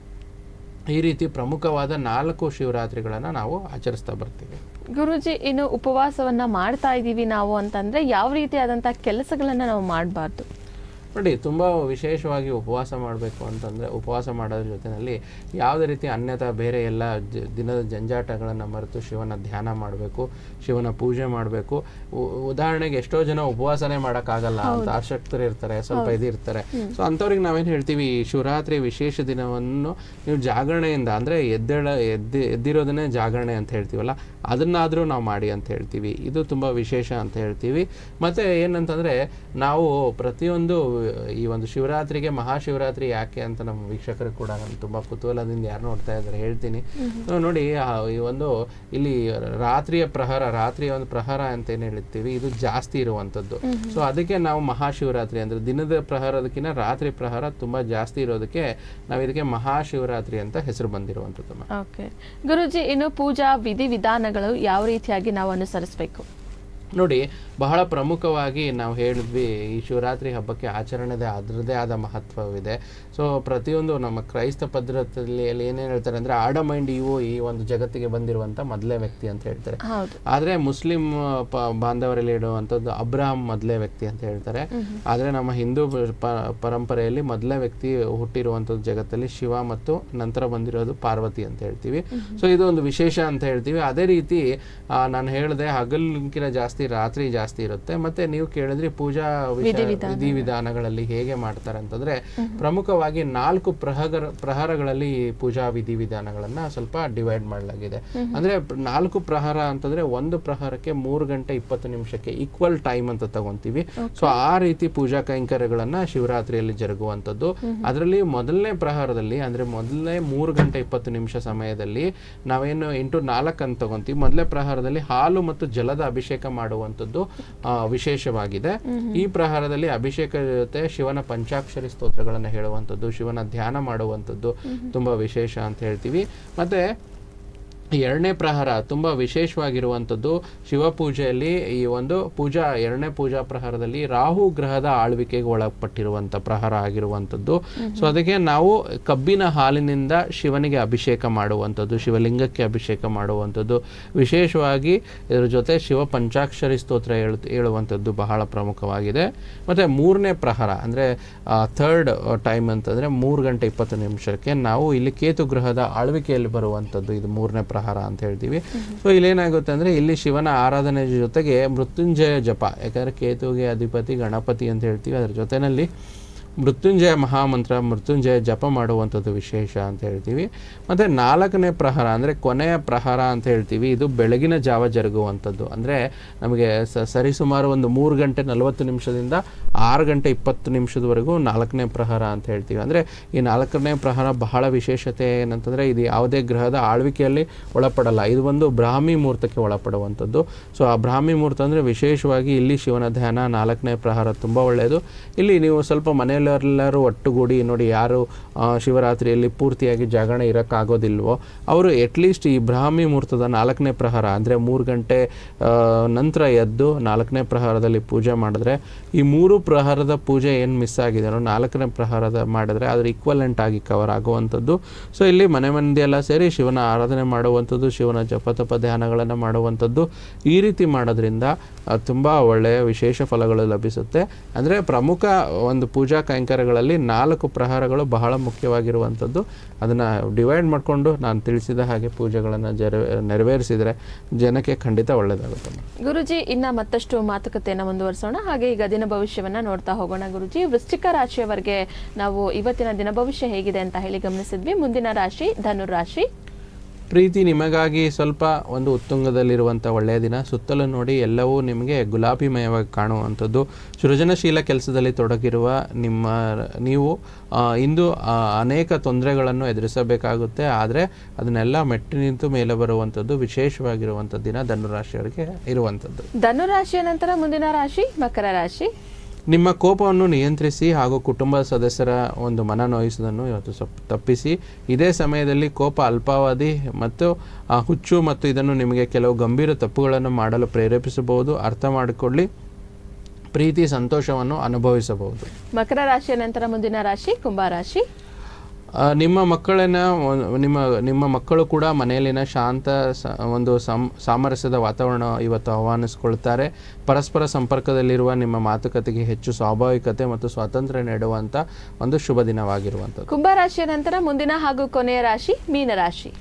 ಈ ರೀತಿ ಪ್ರಮುಖವಾದ ನಾಲ್ಕು ಶಿವರಾತ್ರಿಗಳನ್ನು ನಾವು ಆಚರಿಸ್ತಾ ಬರ್ತೀವಿ. ಗುರುಜಿ, ಇನ್ನು ಉಪವಾಸವನ್ನ ಮಾಡ್ತಾ ಇದ್ದೀವಿ ನಾವು ಅಂತಂದ್ರೆ ಯಾವ ರೀತಿಯಾದಂಥ ಕೆಲಸಗಳನ್ನು ನಾವು ಮಾಡಬಾರ್ದು. ನೋಡಿ ತುಂಬ ವಿಶೇಷವಾಗಿ ಉಪವಾಸ ಮಾಡಬೇಕು ಅಂತಂದರೆ ಉಪವಾಸ ಮಾಡೋದ್ರ ಜೊತೆಯಲ್ಲಿ ಯಾವುದೇ ರೀತಿ ಅನ್ಯತಾ ಬೇರೆ ಎಲ್ಲ ದಿನದ ಜಂಜಾಟಗಳನ್ನು ಮರೆತು ಶಿವನ ಧ್ಯಾನ ಮಾಡಬೇಕು ಶಿವನ ಪೂಜೆ ಮಾಡಬೇಕು. ಉದಾಹರಣೆಗೆ ಎಷ್ಟೋ ಜನ ಉಪವಾಸನೇ ಮಾಡೋಕ್ಕಾಗಲ್ಲ ಅಂತ ಆಸಕ್ತರು ಇರ್ತಾರೆ ಸ್ವಲ್ಪ ಇದಿರ್ತಾರೆ ಸೊ ಅಂಥವ್ರಿಗೆ ನಾವೇನು ಹೇಳ್ತೀವಿ ಈ ಶಿವರಾತ್ರಿ ವಿಶೇಷ ದಿನವನ್ನು ನೀವು ಜಾಗರಣೆಯಿಂದ ಅಂದರೆ ಎದ್ದೇಳ ಎದ್ದು ಎದ್ದಿರೋದನ್ನೇ ಜಾಗರಣೆ ಅಂತ ಹೇಳ್ತೀವಲ್ಲ ಅದನ್ನಾದರೂ ನಾವು ಮಾಡಿ ಅಂತ ಹೇಳ್ತೀವಿ. ಇದು ತುಂಬ ವಿಶೇಷ ಅಂತ ಹೇಳ್ತೀವಿ. ಮತ್ತು ಏನಂತಂದರೆ ನಾವು ಪ್ರತಿಯೊಂದು ಈ ಒಂದು ಶಿವರಾತ್ರಿಗೆ ಮಹಾಶಿವರಾತ್ರಿ ಯಾಕೆ ಅಂತ ನಮ್ಮ ವೀಕ್ಷಕರು ಕೂಡ ನಾನು ತುಂಬ ಕುತೂಹಲದಿಂದ ಯಾರು ನೋಡ್ತಾ ಇದ್ದಾರೆ ಹೇಳ್ತೀನಿ. ನೋಡಿ ಈ ಒಂದು ಇಲ್ಲಿ ರಾತ್ರಿಯ ಪ್ರಹರ ರಾತ್ರಿಯ ಒಂದು ಪ್ರಹರ ಅಂತ ಏನು ಹೇಳ್ತೀವಿ? ಇದು ಜಾಸ್ತಿ ಇರುವಂಥದ್ದು. ಸೊ ಅದಕ್ಕೆ ನಾವು ಮಹಾಶಿವರಾತ್ರಿ ಅಂದರೆ ದಿನದ ಪ್ರಹರದಕ್ಕಿಂತ ರಾತ್ರಿ ಪ್ರಹರ ತುಂಬ ಜಾಸ್ತಿ ಇರೋದಕ್ಕೆ ನಾವು ಇದಕ್ಕೆ ಮಹಾಶಿವರಾತ್ರಿ ಅಂತ ಹೆಸರು ಬಂದಿರುವಂಥದ್ದು ಓಕೆ. ಗುರುಜಿ ಇನ್ನು ಪೂಜಾ ವಿಧಿ ವಿಧಾನಗಳು ಯಾವ ರೀತಿಯಾಗಿ ನಾವು ಅನುಸರಿಸಬೇಕು? ನೋಡಿ ಬಹಳ ಪ್ರಮುಖವಾಗಿ ನಾವು ಹೇಳಿದ್ವಿ ಈ ಶಿವರಾತ್ರಿ ಹಬ್ಬಕ್ಕೆ ಆಚರಣೆದೇ ಅದರದೇ ಆದ ಮಹತ್ವವಿದೆ. ಸೊ ಪ್ರತಿಯೊಂದು ನಮ್ಮ ಕ್ರೈಸ್ತ ಪದ್ಧತಿಯಲ್ಲಿ ಅಲ್ಲಿ ಏನೇನು ಹೇಳ್ತಾರೆ ಅಂದರೆ ಆಡಮೈಂಡ್ ಇವು ಈ ಒಂದು ಜಗತ್ತಿಗೆ ಬಂದಿರುವಂಥ ಮೊದಲೇ ವ್ಯಕ್ತಿ ಅಂತ ಹೇಳ್ತಾರೆ. ಆದರೆ ಮುಸ್ಲಿಂ ಪ ಬಾಂಧವರಲ್ಲಿ ಇಡುವಂಥದ್ದು ಅಬ್ರಾಹಂ ಮೊದಲೇ ವ್ಯಕ್ತಿ ಅಂತ ಹೇಳ್ತಾರೆ. ಆದರೆ ನಮ್ಮ ಹಿಂದೂ ಪರಂಪರೆಯಲ್ಲಿ ಮೊದಲೇ ವ್ಯಕ್ತಿ ಹುಟ್ಟಿರುವಂಥದ್ದು ಜಗತ್ತಲ್ಲಿ ಶಿವ ಮತ್ತು ನಂತರ ಬಂದಿರೋದು ಪಾರ್ವತಿ ಅಂತ ಹೇಳ್ತೀವಿ. ಸೊ ಇದು ಒಂದು ವಿಶೇಷ ಅಂತ ಹೇಳ್ತೀವಿ. ಅದೇ ರೀತಿ ನಾನು ಹೇಳಿದೆ ಹಗಲಿಗಿಂತ ಜಾಸ್ತಿ ರಾತ್ರಿ ಜಾಸ್ತಿ ಇರುತ್ತೆ. ಮತ್ತೆ ನೀವು ಕೇಳಿದ್ರೆ ಪೂಜಾ ವಿಧಿ ವಿಧಾನಗಳಲ್ಲಿ ಹೇಗೆ ಮಾಡ್ತಾರೆ ಅಂತಂದ್ರೆ ಪ್ರಮುಖವಾಗಿ ನಾಲ್ಕು ಪ್ರಹರ ಪ್ರಹರಗಳಲ್ಲಿ ಪೂಜಾ ವಿಧಿ ವಿಧಾನಗಳನ್ನ ಸ್ವಲ್ಪ ಡಿವೈಡ್ ಮಾಡಲಾಗಿದೆ. ಅಂದ್ರೆ ನಾಲ್ಕು ಪ್ರಹಾರ ಅಂತಂದ್ರೆ ಒಂದು ಪ್ರಹಾರಕ್ಕೆ ಮೂರು ಗಂಟೆ ಇಪ್ಪತ್ತು ನಿಮಿಷಕ್ಕೆ ಈಕ್ವಲ್ ಟೈಮ್ ಅಂತ ತಗೊಂತೀವಿ. ಸೊ ಆ ರೀತಿ ಪೂಜಾ ಕೈಂಕರ್ಯಗಳನ್ನ ಶಿವರಾತ್ರಿಯಲ್ಲಿ ಜರುಗುವಂತದ್ದು ಅದರಲ್ಲಿ ಮೊದಲನೇ ಪ್ರಹಾರದಲ್ಲಿ ಅಂದ್ರೆ ಮೊದಲನೇ ಮೂರು ಗಂಟೆ ಇಪ್ಪತ್ತು ನಿಮಿಷ ಸಮಯದಲ್ಲಿ ನಾವೇನು ಇಂಟು ನಾಲ್ಕು ಅಂತ ತಗೊಂತೀವಿ. ಮೊದಲೇ ಪ್ರಹಾರದಲ್ಲಿ ಹಾಲು ಮತ್ತು ಜಲದ ಅಭಿಷೇಕ ಮಾಡುವಂಥದ್ದು. ವಿಶೇಷವಾಗಿದೆ. ಈ ಪ್ರಹಾರದಲ್ಲಿ ಅಭಿಷೇಕ ಜೊತೆ ಶಿವನ ಪಂಚಾಕ್ಷರಿ ಸ್ತೋತ್ರಗಳನ್ನು ಹೇಳುವಂಥದ್ದು ಶಿವನ ಧ್ಯಾನ ಮಾಡುವಂಥದ್ದು ತುಂಬಾ ವಿಶೇಷ ಅಂತ ಹೇಳ್ತೀವಿ. ಮತ್ತೆ ಎರಡನೇ ಪ್ರಹರ ತುಂಬ ವಿಶೇಷವಾಗಿರುವಂಥದ್ದು ಶಿವಪೂಜೆಯಲ್ಲಿ ಈ ಒಂದು ಪೂಜಾ ಎರಡನೇ ಪೂಜಾ ಪ್ರಹರದಲ್ಲಿ ರಾಹು ಗ್ರಹದ ಆಳ್ವಿಕೆಗೆ ಒಳಪಟ್ಟಿರುವಂಥ ಪ್ರಹರ ಆಗಿರುವಂಥದ್ದು. ಸೊ ಅದಕ್ಕೆ ನಾವು ಕಬ್ಬಿನ ಹಾಲಿನಿಂದ ಶಿವನಿಗೆ ಅಭಿಷೇಕ ಮಾಡುವಂಥದ್ದು ಶಿವಲಿಂಗಕ್ಕೆ ಅಭಿಷೇಕ ಮಾಡುವಂಥದ್ದು. ವಿಶೇಷವಾಗಿ ಇದರ ಜೊತೆ ಶಿವ ಪಂಚಾಕ್ಷರಿ ಸ್ತೋತ್ರ ಹೇಳು ಹೇಳುವಂಥದ್ದು ಬಹಳ ಪ್ರಮುಖವಾಗಿದೆ. ಮತ್ತು ಮೂರನೇ ಪ್ರಹರ ಅಂದರೆ ಥರ್ಡ್ ಟೈಮ್ ಅಂತಂದರೆ ಮೂರು ಗಂಟೆ ಇಪ್ಪತ್ತು ನಿಮಿಷಕ್ಕೆ ನಾವು ಇಲ್ಲಿ ಕೇತು ಗ್ರಹದ ಆಳ್ವಿಕೆಯಲ್ಲಿ ಬರುವಂಥದ್ದು ಇದು ಮೂರನೇ ಪ್ರಹರ. ಅಂತ ಹೇಳ್ತೀವಿ. ಸೊ ಇಲ್ಲೇನಾಗುತ್ತೆ ಅಂದರೆ ಇಲ್ಲಿ ಶಿವನ ಆರಾಧನೆ ಜೊತೆಗೆ ಮೃತ್ಯುಂಜಯ ಜಪ, ಯಾಕಂದರೆ ಕೇತುಗೆ ಅಧಿಪತಿ ಗಣಪತಿ ಅಂತ ಹೇಳ್ತೀವಿ. ಅದರ ಜೊತೆಯಲ್ಲಿ ಮೃತ್ಯುಂಜಯ ಮಹಾಮಂತ್ರ, ಮೃತ್ಯುಂಜಯ ಜಪ ಮಾಡುವಂಥದ್ದು ವಿಶೇಷ ಅಂತ ಹೇಳ್ತೀವಿ. ಮತ್ತು ನಾಲ್ಕನೇ ಪ್ರಹರ ಅಂದರೆ ಕೊನೆಯ ಪ್ರಹಾರ ಅಂತ ಹೇಳ್ತೀವಿ. ಇದು ಬೆಳಗಿನ ಜಾವ ಜರುಗುವಂಥದ್ದು. ಅಂದರೆ ನಮಗೆ ಸ ಸರಿಸುಮಾರು ಒಂದು ಮೂರು ಗಂಟೆ ನಲವತ್ತು ನಿಮಿಷದಿಂದ ಆರು ಗಂಟೆ ಇಪ್ಪತ್ತು ನಿಮಿಷದವರೆಗೂ ನಾಲ್ಕನೇ ಪ್ರಹಾರ ಅಂತ ಹೇಳ್ತೀವಿ. ಅಂದರೆ ಈ ನಾಲ್ಕನೇ ಪ್ರಹಾರ ಬಹಳ ವಿಶೇಷತೆ ಏನಂತಂದರೆ ಇದು ಯಾವುದೇ ಗ್ರಹದ ಆಳ್ವಿಕೆಯಲ್ಲಿ ಒಳಪಡಲ್ಲ. ಇದು ಒಂದು ಬ್ರಾಹ್ಮಿ ಮುಹೂರ್ತಕ್ಕೆ ಒಳಪಡುವಂಥದ್ದು. ಸೊ, ಆ ಬ್ರಾಹ್ಮಿ ಮುಹೂರ್ತ ಅಂದರೆ ವಿಶೇಷವಾಗಿ ಇಲ್ಲಿ ಶಿವನ ಧ್ಯಾನ ನಾಲ್ಕನೇ ಪ್ರಹಾರ ತುಂಬ ಒಳ್ಳೆಯದು. ಇಲ್ಲಿ ನೀವು ಸ್ವಲ್ಪ ಮನೆಯಲ್ಲೆಲ್ಲರೂ ಒಟ್ಟುಗೂಡಿ ನೋಡಿ ಯಾರು ಶಿವರಾತ್ರಿಯಲ್ಲಿ ಪೂರ್ತಿಯಾಗಿ ಜಾಗರಣೆ ಇರೋಕ್ಕಾಗೋದಿಲ್ವೋ, ಅವರು ಅಟ್ಲೀಸ್ಟ್ ಈ ಬ್ರಾಹ್ಮಿ ಮುಹೂರ್ತದ ನಾಲ್ಕನೇ ಪ್ರಹಾರ, ಅಂದರೆ ಮೂರು ಗಂಟೆ ನಂತರ ಎದ್ದು ನಾಲ್ಕನೇ ಪ್ರಹಾರದಲ್ಲಿ ಪೂಜೆ ಮಾಡಿದ್ರೆ, ಈ ಮೂರು ಪ್ರಹಾರದ ಪೂಜೆ ಏನು ಮಿಸ್ ಆಗಿದೆಯೋ ನಾಲ್ಕನೇ ಪ್ರಹಾರದ ಮಾಡಿದ್ರೆ ಅದ್ರ ಈಕ್ವಲೆಂಟ್ ಆಗಿ ಕವರ್ ಆಗುವಂಥದ್ದು. ಸೊ ಇಲ್ಲಿ ಮನೆ ಮಂದಿಯೆಲ್ಲ ಸೇರಿ ಶಿವನ ಆರಾಧನೆ ಮಾಡುವಂಥದ್ದು, ಶಿವನ ಜಪತಪ ಧ್ಯಾನಗಳನ್ನು ಮಾಡುವಂಥದ್ದು ಈ ರೀತಿ ಮಾಡೋದ್ರಿಂದ ತುಂಬ ಒಳ್ಳೆಯ ವಿಶೇಷ ಫಲಗಳು ಲಭಿಸುತ್ತೆ. ಅಂದರೆ ಪ್ರಮುಖ ಒಂದು ಪೂಜಾ ಕೈಂಕರ್ಯಗಳಲ್ಲಿ ನಾಲ್ಕು ಪ್ರಹಾರಗಳು ಬಹಳ ಮುಖ್ಯವಾಗಿರುವಂಥದ್ದು. ಅದನ್ನು ಡಿವೈಡ್ ಮಾಡಿಕೊಂಡು ನಾನು ತಿಳಿಸಿದ ಹಾಗೆ ಪೂಜೆಗಳನ್ನು ಜರ, ನೆರವೇರಿಸಿದರೆ ಜನಕ್ಕೆ ಖಂಡಿತ ಒಳ್ಳೆಯದಾಗುತ್ತೆ ಗುರುಜಿ, ಇನ್ನು ಮತ್ತಷ್ಟು ಮಾತುಕತೆಯನ್ನು ಮುಂದುವರಿಸೋಣ. ಹಾಗೆ ಈಗ ದಿನ ಭವಿಷ್ಯವನ್ನು ನೋಡ್ತಾ ಹೋಗೋಣ ಗುರುಜಿ. ವೃಶ್ಚಿಕ ರಾಶಿಯವರೆಗೆ ನಾವು ಇವತ್ತಿನ ದಿನ ಭವಿಷ್ಯ ಹೇಗಿದೆ ಅಂತ ಹೇಳಿ ಗಮನಿಸಿದ್ವಿ. ಮುಂದಿನ ರಾಶಿ ಧನು ರಾಶಿ. ಪ್ರೀತಿ ನಿಮಗಾಗಿ ಸ್ವಲ್ಪ ಒಂದು ಉತ್ತುಂಗದಲ್ಲಿರುವಂಥ ಒಳ್ಳೆಯ ದಿನ. ಸುತ್ತಲೂ ನೋಡಿ ಎಲ್ಲವೂ ನಿಮಗೆ ಗುಲಾಬಿಮಯವಾಗಿ ಕಾಣುವಂಥದ್ದು. ಸೃಜನಶೀಲ ಕೆಲಸದಲ್ಲಿ ತೊಡಗಿರುವ ನಿಮ್ಮ ನೀವು ಇಂದು ಅನೇಕ ತೊಂದರೆಗಳನ್ನು ಎದುರಿಸಬೇಕಾಗುತ್ತೆ. ಆದರೆ ಅದನ್ನೆಲ್ಲ ಮೆಟ್ಟಿ ನಿಂತು ಮೇಲೆ ಬರುವಂಥದ್ದು ವಿಶೇಷವಾಗಿರುವಂಥ ದಿನ ಧನುರಾಶಿಯವರಿಗೆ ಇರುವಂಥದ್ದು. ಧನುರಾಶಿಯ ನಂತರ ಮುಂದಿನ ರಾಶಿ ಮಕರ ರಾಶಿ. ನಿಮ್ಮ ಕೋಪವನ್ನು ನಿಯಂತ್ರಿಸಿ ಹಾಗೂ ಕುಟುಂಬ ಸದಸ್ಯರ ಒಂದು ಮನನೋಯಿಸುವುದನ್ನು ಇವತ್ತು ಸ್ವಲ್ಪ ತಪ್ಪಿಸಿ. ಇದೇ ಸಮಯದಲ್ಲಿ ಕೋಪ ಅಲ್ಪಾವಧಿ ಮತ್ತು ಹುಚ್ಚು ಮತ್ತು ಇದನ್ನು ನಿಮಗೆ ಕೆಲವು ಗಂಭೀರ ತಪ್ಪುಗಳನ್ನು ಮಾಡಲು ಪ್ರೇರೇಪಿಸಬಹುದು. ಅರ್ಥ ಮಾಡಿಕೊಳ್ಳಿ. ಪ್ರೀತಿ, ಸಂತೋಷವನ್ನು ಅನುಭವಿಸಬಹುದು. ಮಕರ ರಾಶಿಯ ನಂತರ ಮುಂದಿನ ರಾಶಿ ಕುಂಭ ರಾಶಿ. ನಿಮ್ಮ ಮಕ್ಕಳನ್ನ, ನಿಮ್ಮ ನಿಮ್ಮ ಮಕ್ಕಳು ಕೂಡ ಮನೆಯಲ್ಲಿನ ಶಾಂತ ಒಂದು ಸಂ, ಸಾಮರಸ್ಯದ ವಾತಾವರಣ ಇವತ್ತು ಆಹ್ವಾನಿಸ್ಕೊಳ್ತಾರೆ. ಪರಸ್ಪರ ಸಂಪರ್ಕದಲ್ಲಿರುವ ನಿಮ್ಮ ಮಾತುಕತೆಗೆ ಹೆಚ್ಚು ಸ್ವಾಭಾವಿಕತೆ ಮತ್ತು ಸ್ವಾತಂತ್ರ್ಯ ನೀಡುವಂಥ ಒಂದು ಶುಭ ದಿನವಾಗಿರುವಂಥದ್ದು. ಕುಂಭ ರಾಶಿಯ ನಂತರ ಮುಂದಿನ ಹಾಗೂ ಕೊನೆಯ ರಾಶಿ ಮೀನ ರಾಶಿ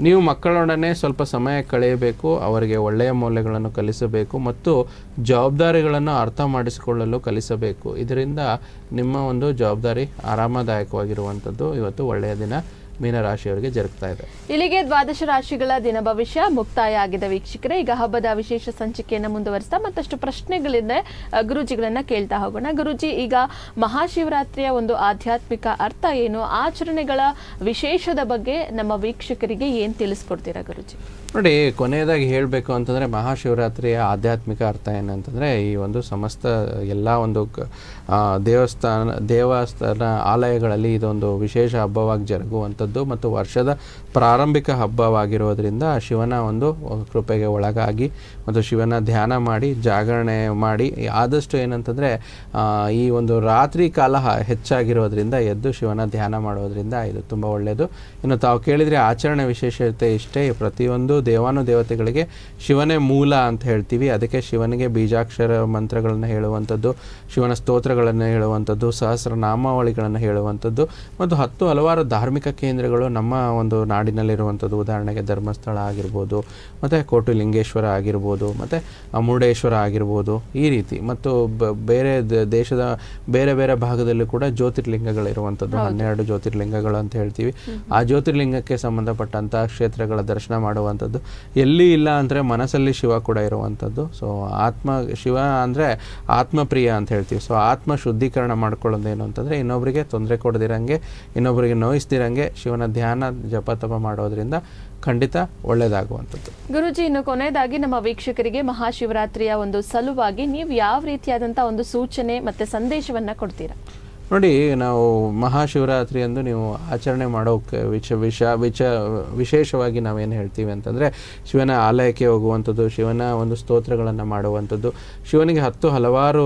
ನೀವು ಮಕ್ಕಳೊಡನೆ ಸ್ವಲ್ಪ ಸಮಯ ಕಳೆಯಬೇಕು, ಅವರಿಗೆ ಒಳ್ಳೆಯ ಮೌಲ್ಯಗಳನ್ನು ಕಲಿಸಬೇಕು ಮತ್ತು ಜವಾಬ್ದಾರಿಗಳನ್ನು ಅರ್ಥ ಮಾಡಿಸಿಕೊಳ್ಳಲು ಕಲಿಸಬೇಕು. ಇದರಿಂದ ನಿಮ್ಮ ಒಂದು ಜವಾಬ್ದಾರಿ ಆರಾಮದಾಯಕವಾಗಿರುವಂಥದ್ದು. ಇವತ್ತು ಒಳ್ಳೆಯ ದಿನ. ಮೀನರಾಶಿಯವರಿಗೆ ಜರುಗ್ತಾ ಇದೆ. ಇಲ್ಲಿಗೆ ದ್ವಾದಶ ರಾಶಿಗಳ ದಿನ ಭವಿಷ್ಯ ಮುಕ್ತಾಯ ಆಗಿದೆ ವೀಕ್ಷಕರೇ. ಈಗ ಹಬ್ಬದ ವಿಶೇಷ ಸಂಚಿಕೆಯನ್ನು ಮುಂದುವರಿಸ್ತಾ ಮತ್ತಷ್ಟು ಪ್ರಶ್ನೆಗಳಿಂದ ಗುರುಜಿಗಳನ್ನ ಕೇಳ್ತಾ ಹೋಗೋಣ. ಗುರುಜಿ ಈಗ ಮಹಾಶಿವರಾತ್ರಿಯ ಒಂದು ಆಧ್ಯಾತ್ಮಿಕ ಅರ್ಥ ಏನು? ಆಚರಣೆಗಳ ವಿಶೇಷದ ಬಗ್ಗೆ ನಮ್ಮ ವೀಕ್ಷಕರಿಗೆ ಏನ್ ತಿಳಿಸ್ಕೊಡ್ತೀರಾ ಗುರುಜಿ? ನೋಡಿ ಕೊನೆಯದಾಗಿ ಹೇಳಬೇಕು ಅಂತಂದರೆ ಮಹಾಶಿವರಾತ್ರಿಯ ಆಧ್ಯಾತ್ಮಿಕ ಅರ್ಥ ಏನಂತಂದರೆ ಈ ಒಂದು ಸಮಸ್ತ ಎಲ್ಲ ಒಂದು ದೇವಸ್ಥಾನ ದೇವಸ್ಥಾನ ಆಲಯಗಳಲ್ಲಿ ಇದೊಂದು ವಿಶೇಷ ಹಬ್ಬವಾಗಿ ಜರುಗುವಂಥದ್ದು. ಮತ್ತು ವರ್ಷದ ಪ್ರಾರಂಭಿಕ ಹಬ್ಬವಾಗಿರೋದ್ರಿಂದ ಶಿವನ ಒಂದು ಕೃಪೆಗೆ ಒಳಗಾಗಿ ಮತ್ತು ಶಿವನ ಧ್ಯಾನ ಮಾಡಿ, ಜಾಗರಣೆ ಮಾಡಿ, ಆದಷ್ಟು ಏನಂತಂದರೆ ಈ ಒಂದು ರಾತ್ರಿ ಕಾಲ ಹೆಚ್ಚಾಗಿರೋದ್ರಿಂದ ಎದ್ದು ಶಿವನ ಧ್ಯಾನ ಮಾಡೋದ್ರಿಂದ ಇದು ತುಂಬ ಒಳ್ಳೆಯದು. ಇನ್ನು ತಾವು ಕೇಳಿದರೆ ಆಚರಣೆ ವಿಶೇಷತೆ ಇಷ್ಟೇ. ಪ್ರತಿಯೊಂದು ದೇವಾನು ದೇವತೆಗಳಿಗೆ ಶಿವನೇ ಮೂಲ ಅಂತ ಹೇಳ್ತೀವಿ. ಅದಕ್ಕೆ ಶಿವನಿಗೆ ಬೀಜಾಕ್ಷರ ಮಂತ್ರಗಳನ್ನು ಹೇಳುವಂಥದ್ದು, ಶಿವನ ಸ್ತೋತ್ರಗಳನ್ನು ಹೇಳುವಂಥದ್ದು, ಸಹಸ್ರನಾಮಾವಳಿಗಳನ್ನು ಹೇಳುವಂಥದ್ದು ಮತ್ತು ಹತ್ತು ಹಲವಾರು ಧಾರ್ಮಿಕ ಕೇಂದ್ರಗಳು ನಮ್ಮ ಒಂದು ನಾಡಿನಲ್ಲಿರುವಂಥದ್ದು. ಉದಾಹರಣೆಗೆ ಧರ್ಮಸ್ಥಳ ಆಗಿರ್ಬೋದು ಮತ್ತು ಕೋಟು ಲಿಂಗೇಶ್ವರ ಆಗಿರ್ಬೋದು ಮತ್ತು ಮುರುಡೇಶ್ವರ ಆಗಿರ್ಬೋದು ಈ ರೀತಿ. ಮತ್ತು ಬೇರೆ ದೇಶದ ಬೇರೆ ಬೇರೆ ಭಾಗದಲ್ಲೂ ಕೂಡ ಜ್ಯೋತಿರ್ಲಿಂಗಗಳಿರುವಂಥದ್ದು. ಹನ್ನೆರಡು ಜ್ಯೋತಿರ್ಲಿಂಗಗಳು ಅಂತ ಹೇಳ್ತೀವಿ. ಆ ಜ್ಯೋತಿರ್ಲಿಂಗಕ್ಕೆ ಸಂಬಂಧಪಟ್ಟಂಥ ಕ್ಷೇತ್ರಗಳ ದರ್ಶನ ಮಾಡುವಂಥದ್ದು. ಎಲ್ಲಿ ಇಲ್ಲ ಅಂದರೆ ಮನಸ್ಸಲ್ಲಿ ಶಿವ ಕೂಡ ಇರುವಂಥದ್ದು. ಸೊ ಆತ್ಮ ಶಿವ ಅಂದರೆ ಆತ್ಮಪ್ರಿಯ ಅಂತ ಹೇಳ್ತೀವಿ. ಸೊ ಆತ್ಮ ಶುದ್ಧೀಕರಣ ಮಾಡ್ಕೊಳ್ಳೋದೇನು ಅಂತಂದರೆ ಇನ್ನೊಬ್ಬರಿಗೆ ತೊಂದರೆ ಕೊಡದಿರಂಗೆ ಇನ್ನೊಬ್ಬರಿಗೆ ನೋಯಿಸ್ದಿರಂಗೆ ಶಿವನ ಧ್ಯಾನ ಜಪ ತಪ ಮಾಡೋದ್ರಿಂದ ಖಂಡಿತ ಒಳ್ಳೆಯದಾಗುವಂಥದ್ದು ಗುರುಜಿ, ಇನ್ನು ಕೊನೆಯದಾಗಿ ನಮ್ಮ ವೀಕ್ಷಕರಿಗೆ ಮಹಾಶಿವರಾತ್ರಿಯ ಒಂದು ಸಲುವಾಗಿ ನೀವು ಯಾವ ರೀತಿಯಾದಂತಹ ಒಂದು ಸೂಚನೆ ಮತ್ತೆ ಸಂದೇಶವನ್ನ ಕೊಡ್ತೀರಾ? ನೋಡಿ, ನಾವು ಮಹಾಶಿವರಾತ್ರಿ ಎಂದು ನೀವು ಆಚರಣೆ ಮಾಡೋಕ್ಕೆ ವಿಚ ವಿಷ ವಿಚ ವಿಶೇಷವಾಗಿ ನಾವೇನು ಹೇಳ್ತೀವಿ ಅಂತಂದರೆ, ಶಿವನ ಆಲಯಕ್ಕೆ ಹೋಗುವಂಥದ್ದು, ಶಿವನ ಒಂದು ಸ್ತೋತ್ರಗಳನ್ನು ಮಾಡುವಂಥದ್ದು. ಶಿವನಿಗೆ ಹತ್ತು ಹಲವಾರು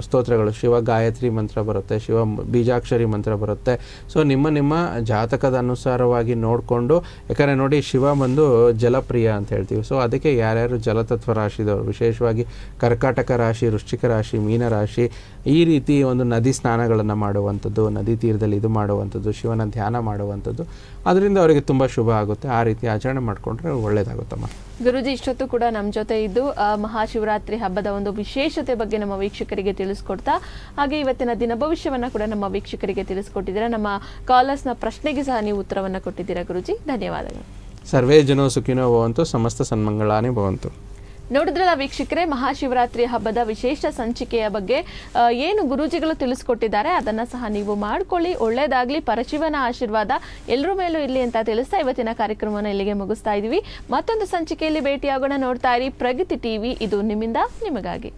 ಸ್ತೋತ್ರಗಳು. ಶಿವ ಗಾಯತ್ರಿ ಮಂತ್ರ ಬರುತ್ತೆ, ಶಿವ ಬೀಜಾಕ್ಷರಿ ಮಂತ್ರ ಬರುತ್ತೆ. ಸೊ, ನಿಮ್ಮ ನಿಮ್ಮ ಜಾತಕದ ಅನುಸಾರವಾಗಿ ನೋಡಿಕೊಂಡು, ಯಾಕಂದರೆ ನೋಡಿ, ಶಿವ ಬಂದು ಜಲಪ್ರಿಯ ಅಂತ ಹೇಳ್ತೀವಿ. ಸೊ, ಅದಕ್ಕೆ ಯಾರ್ಯಾರು ಜಲತತ್ವ ರಾಶಿದವರು, ವಿಶೇಷವಾಗಿ ಕರ್ಕಾಟಕ ರಾಶಿ, ವೃಶ್ಚಿಕ ರಾಶಿ ಮೀನರಾಶಿ ಈ ರೀತಿ ಒಂದು ನದಿ ಸ್ನಾನಗಳನ್ನು ಮಾಡುವಂಥದ್ದು ನದಿ ತೀರದಲ್ಲಿ ಇದು ಮಾಡುವಂಥದ್ದು ಶಿವನ ಧ್ಯಾನ ಮಾಡುವಂಥದ್ದು ಅದರಿಂದ ಅವರಿಗೆ ತುಂಬ ಶುಭ ಆಗುತ್ತೆ. ಆ ರೀತಿ ಆಚರಣೆ ಮಾಡಿಕೊಂಡ್ರೆ ಒಳ್ಳೆಯದಾಗುತ್ತಮ್ಮ ಗುರುಜಿ ಇಷ್ಟೊತ್ತು ಕೂಡ ನಮ್ಮ ಜೊತೆ ಇದ್ದು ಮಹಾಶಿವರಾತ್ರಿ ಹಬ್ಬದ ಒಂದು ವಿಶೇಷತೆ ಬಗ್ಗೆ ನಮ್ಮ ವೀಕ್ಷಕರಿಗೆ ತಿಳಿಸ್ಕೊಡ್ತಾ ಹಾಗೆ ಇವತ್ತಿನ ದಿನ ಭವಿಷ್ಯವನ್ನ ಕೂಡ ನಮ್ಮ ವೀಕ್ಷಕರಿಗೆ ತಿಳಿಸ್ಕೊಟ್ಟಿದ್ದೀರಾ. ನಮ್ಮ ಕಾಲರ್ಸ್ನ ಪ್ರಶ್ನೆಗೆ ಸಹ ನೀವು ಉತ್ತರವನ್ನ ಕೊಟ್ಟಿದ್ದೀರಾ ಗುರುಜಿ. ಧನ್ಯವಾದಗಳು. ಸರ್ವೇ ಜನೋ ಸುಖಿನೋ ಭವಂತು ಸಮಸ್ತ ಸನ್ಮಂಗಳಾನೇ ಭವಂತು. ನೋಡಿದ್ರಲ್ಲ ವೀಕ್ಷಕರೇ, ಮಹಾಶಿವರಾತ್ರಿ ಹಬ್ಬದ ವಿಶೇಷ ಸಂಚಿಕೆಯ ಬಗ್ಗೆ ಏನು ಗುರೂಜಿಗಳು ತಿಳಿಸ್ಕೊಟ್ಟಿದ್ದಾರೆ ಅದನ್ನ ಸಹ ನೀವು ಮಾಡ್ಕೊಳ್ಳಿ. ಒಳ್ಳೇದಾಗ್ಲಿ, ಪರಶಿವನ ಆಶೀರ್ವಾದ ಎಲ್ಲರ ಮೇಲೂ ಇರಲಿ ಅಂತ ತಿಳಿಸ್ತಾ ಇವತ್ತಿನ ಕಾರ್ಯಕ್ರಮವನ್ನು ಇಲ್ಲಿಗೆ ಮುಗಿಸ್ತಾ ಇದೀವಿ. ಮತ್ತೊಂದು ಸಂಚಿಕೆಯಲ್ಲಿ ಭೇಟಿಯಾಗೋಣ ನೋಡ್ತಾ ಇರಿ. ಪ್ರಗತಿ ಟಿವಿ, ಇದು ನಿಮ್ಮಿಂದ, ನಿಮಗಾಗಿ.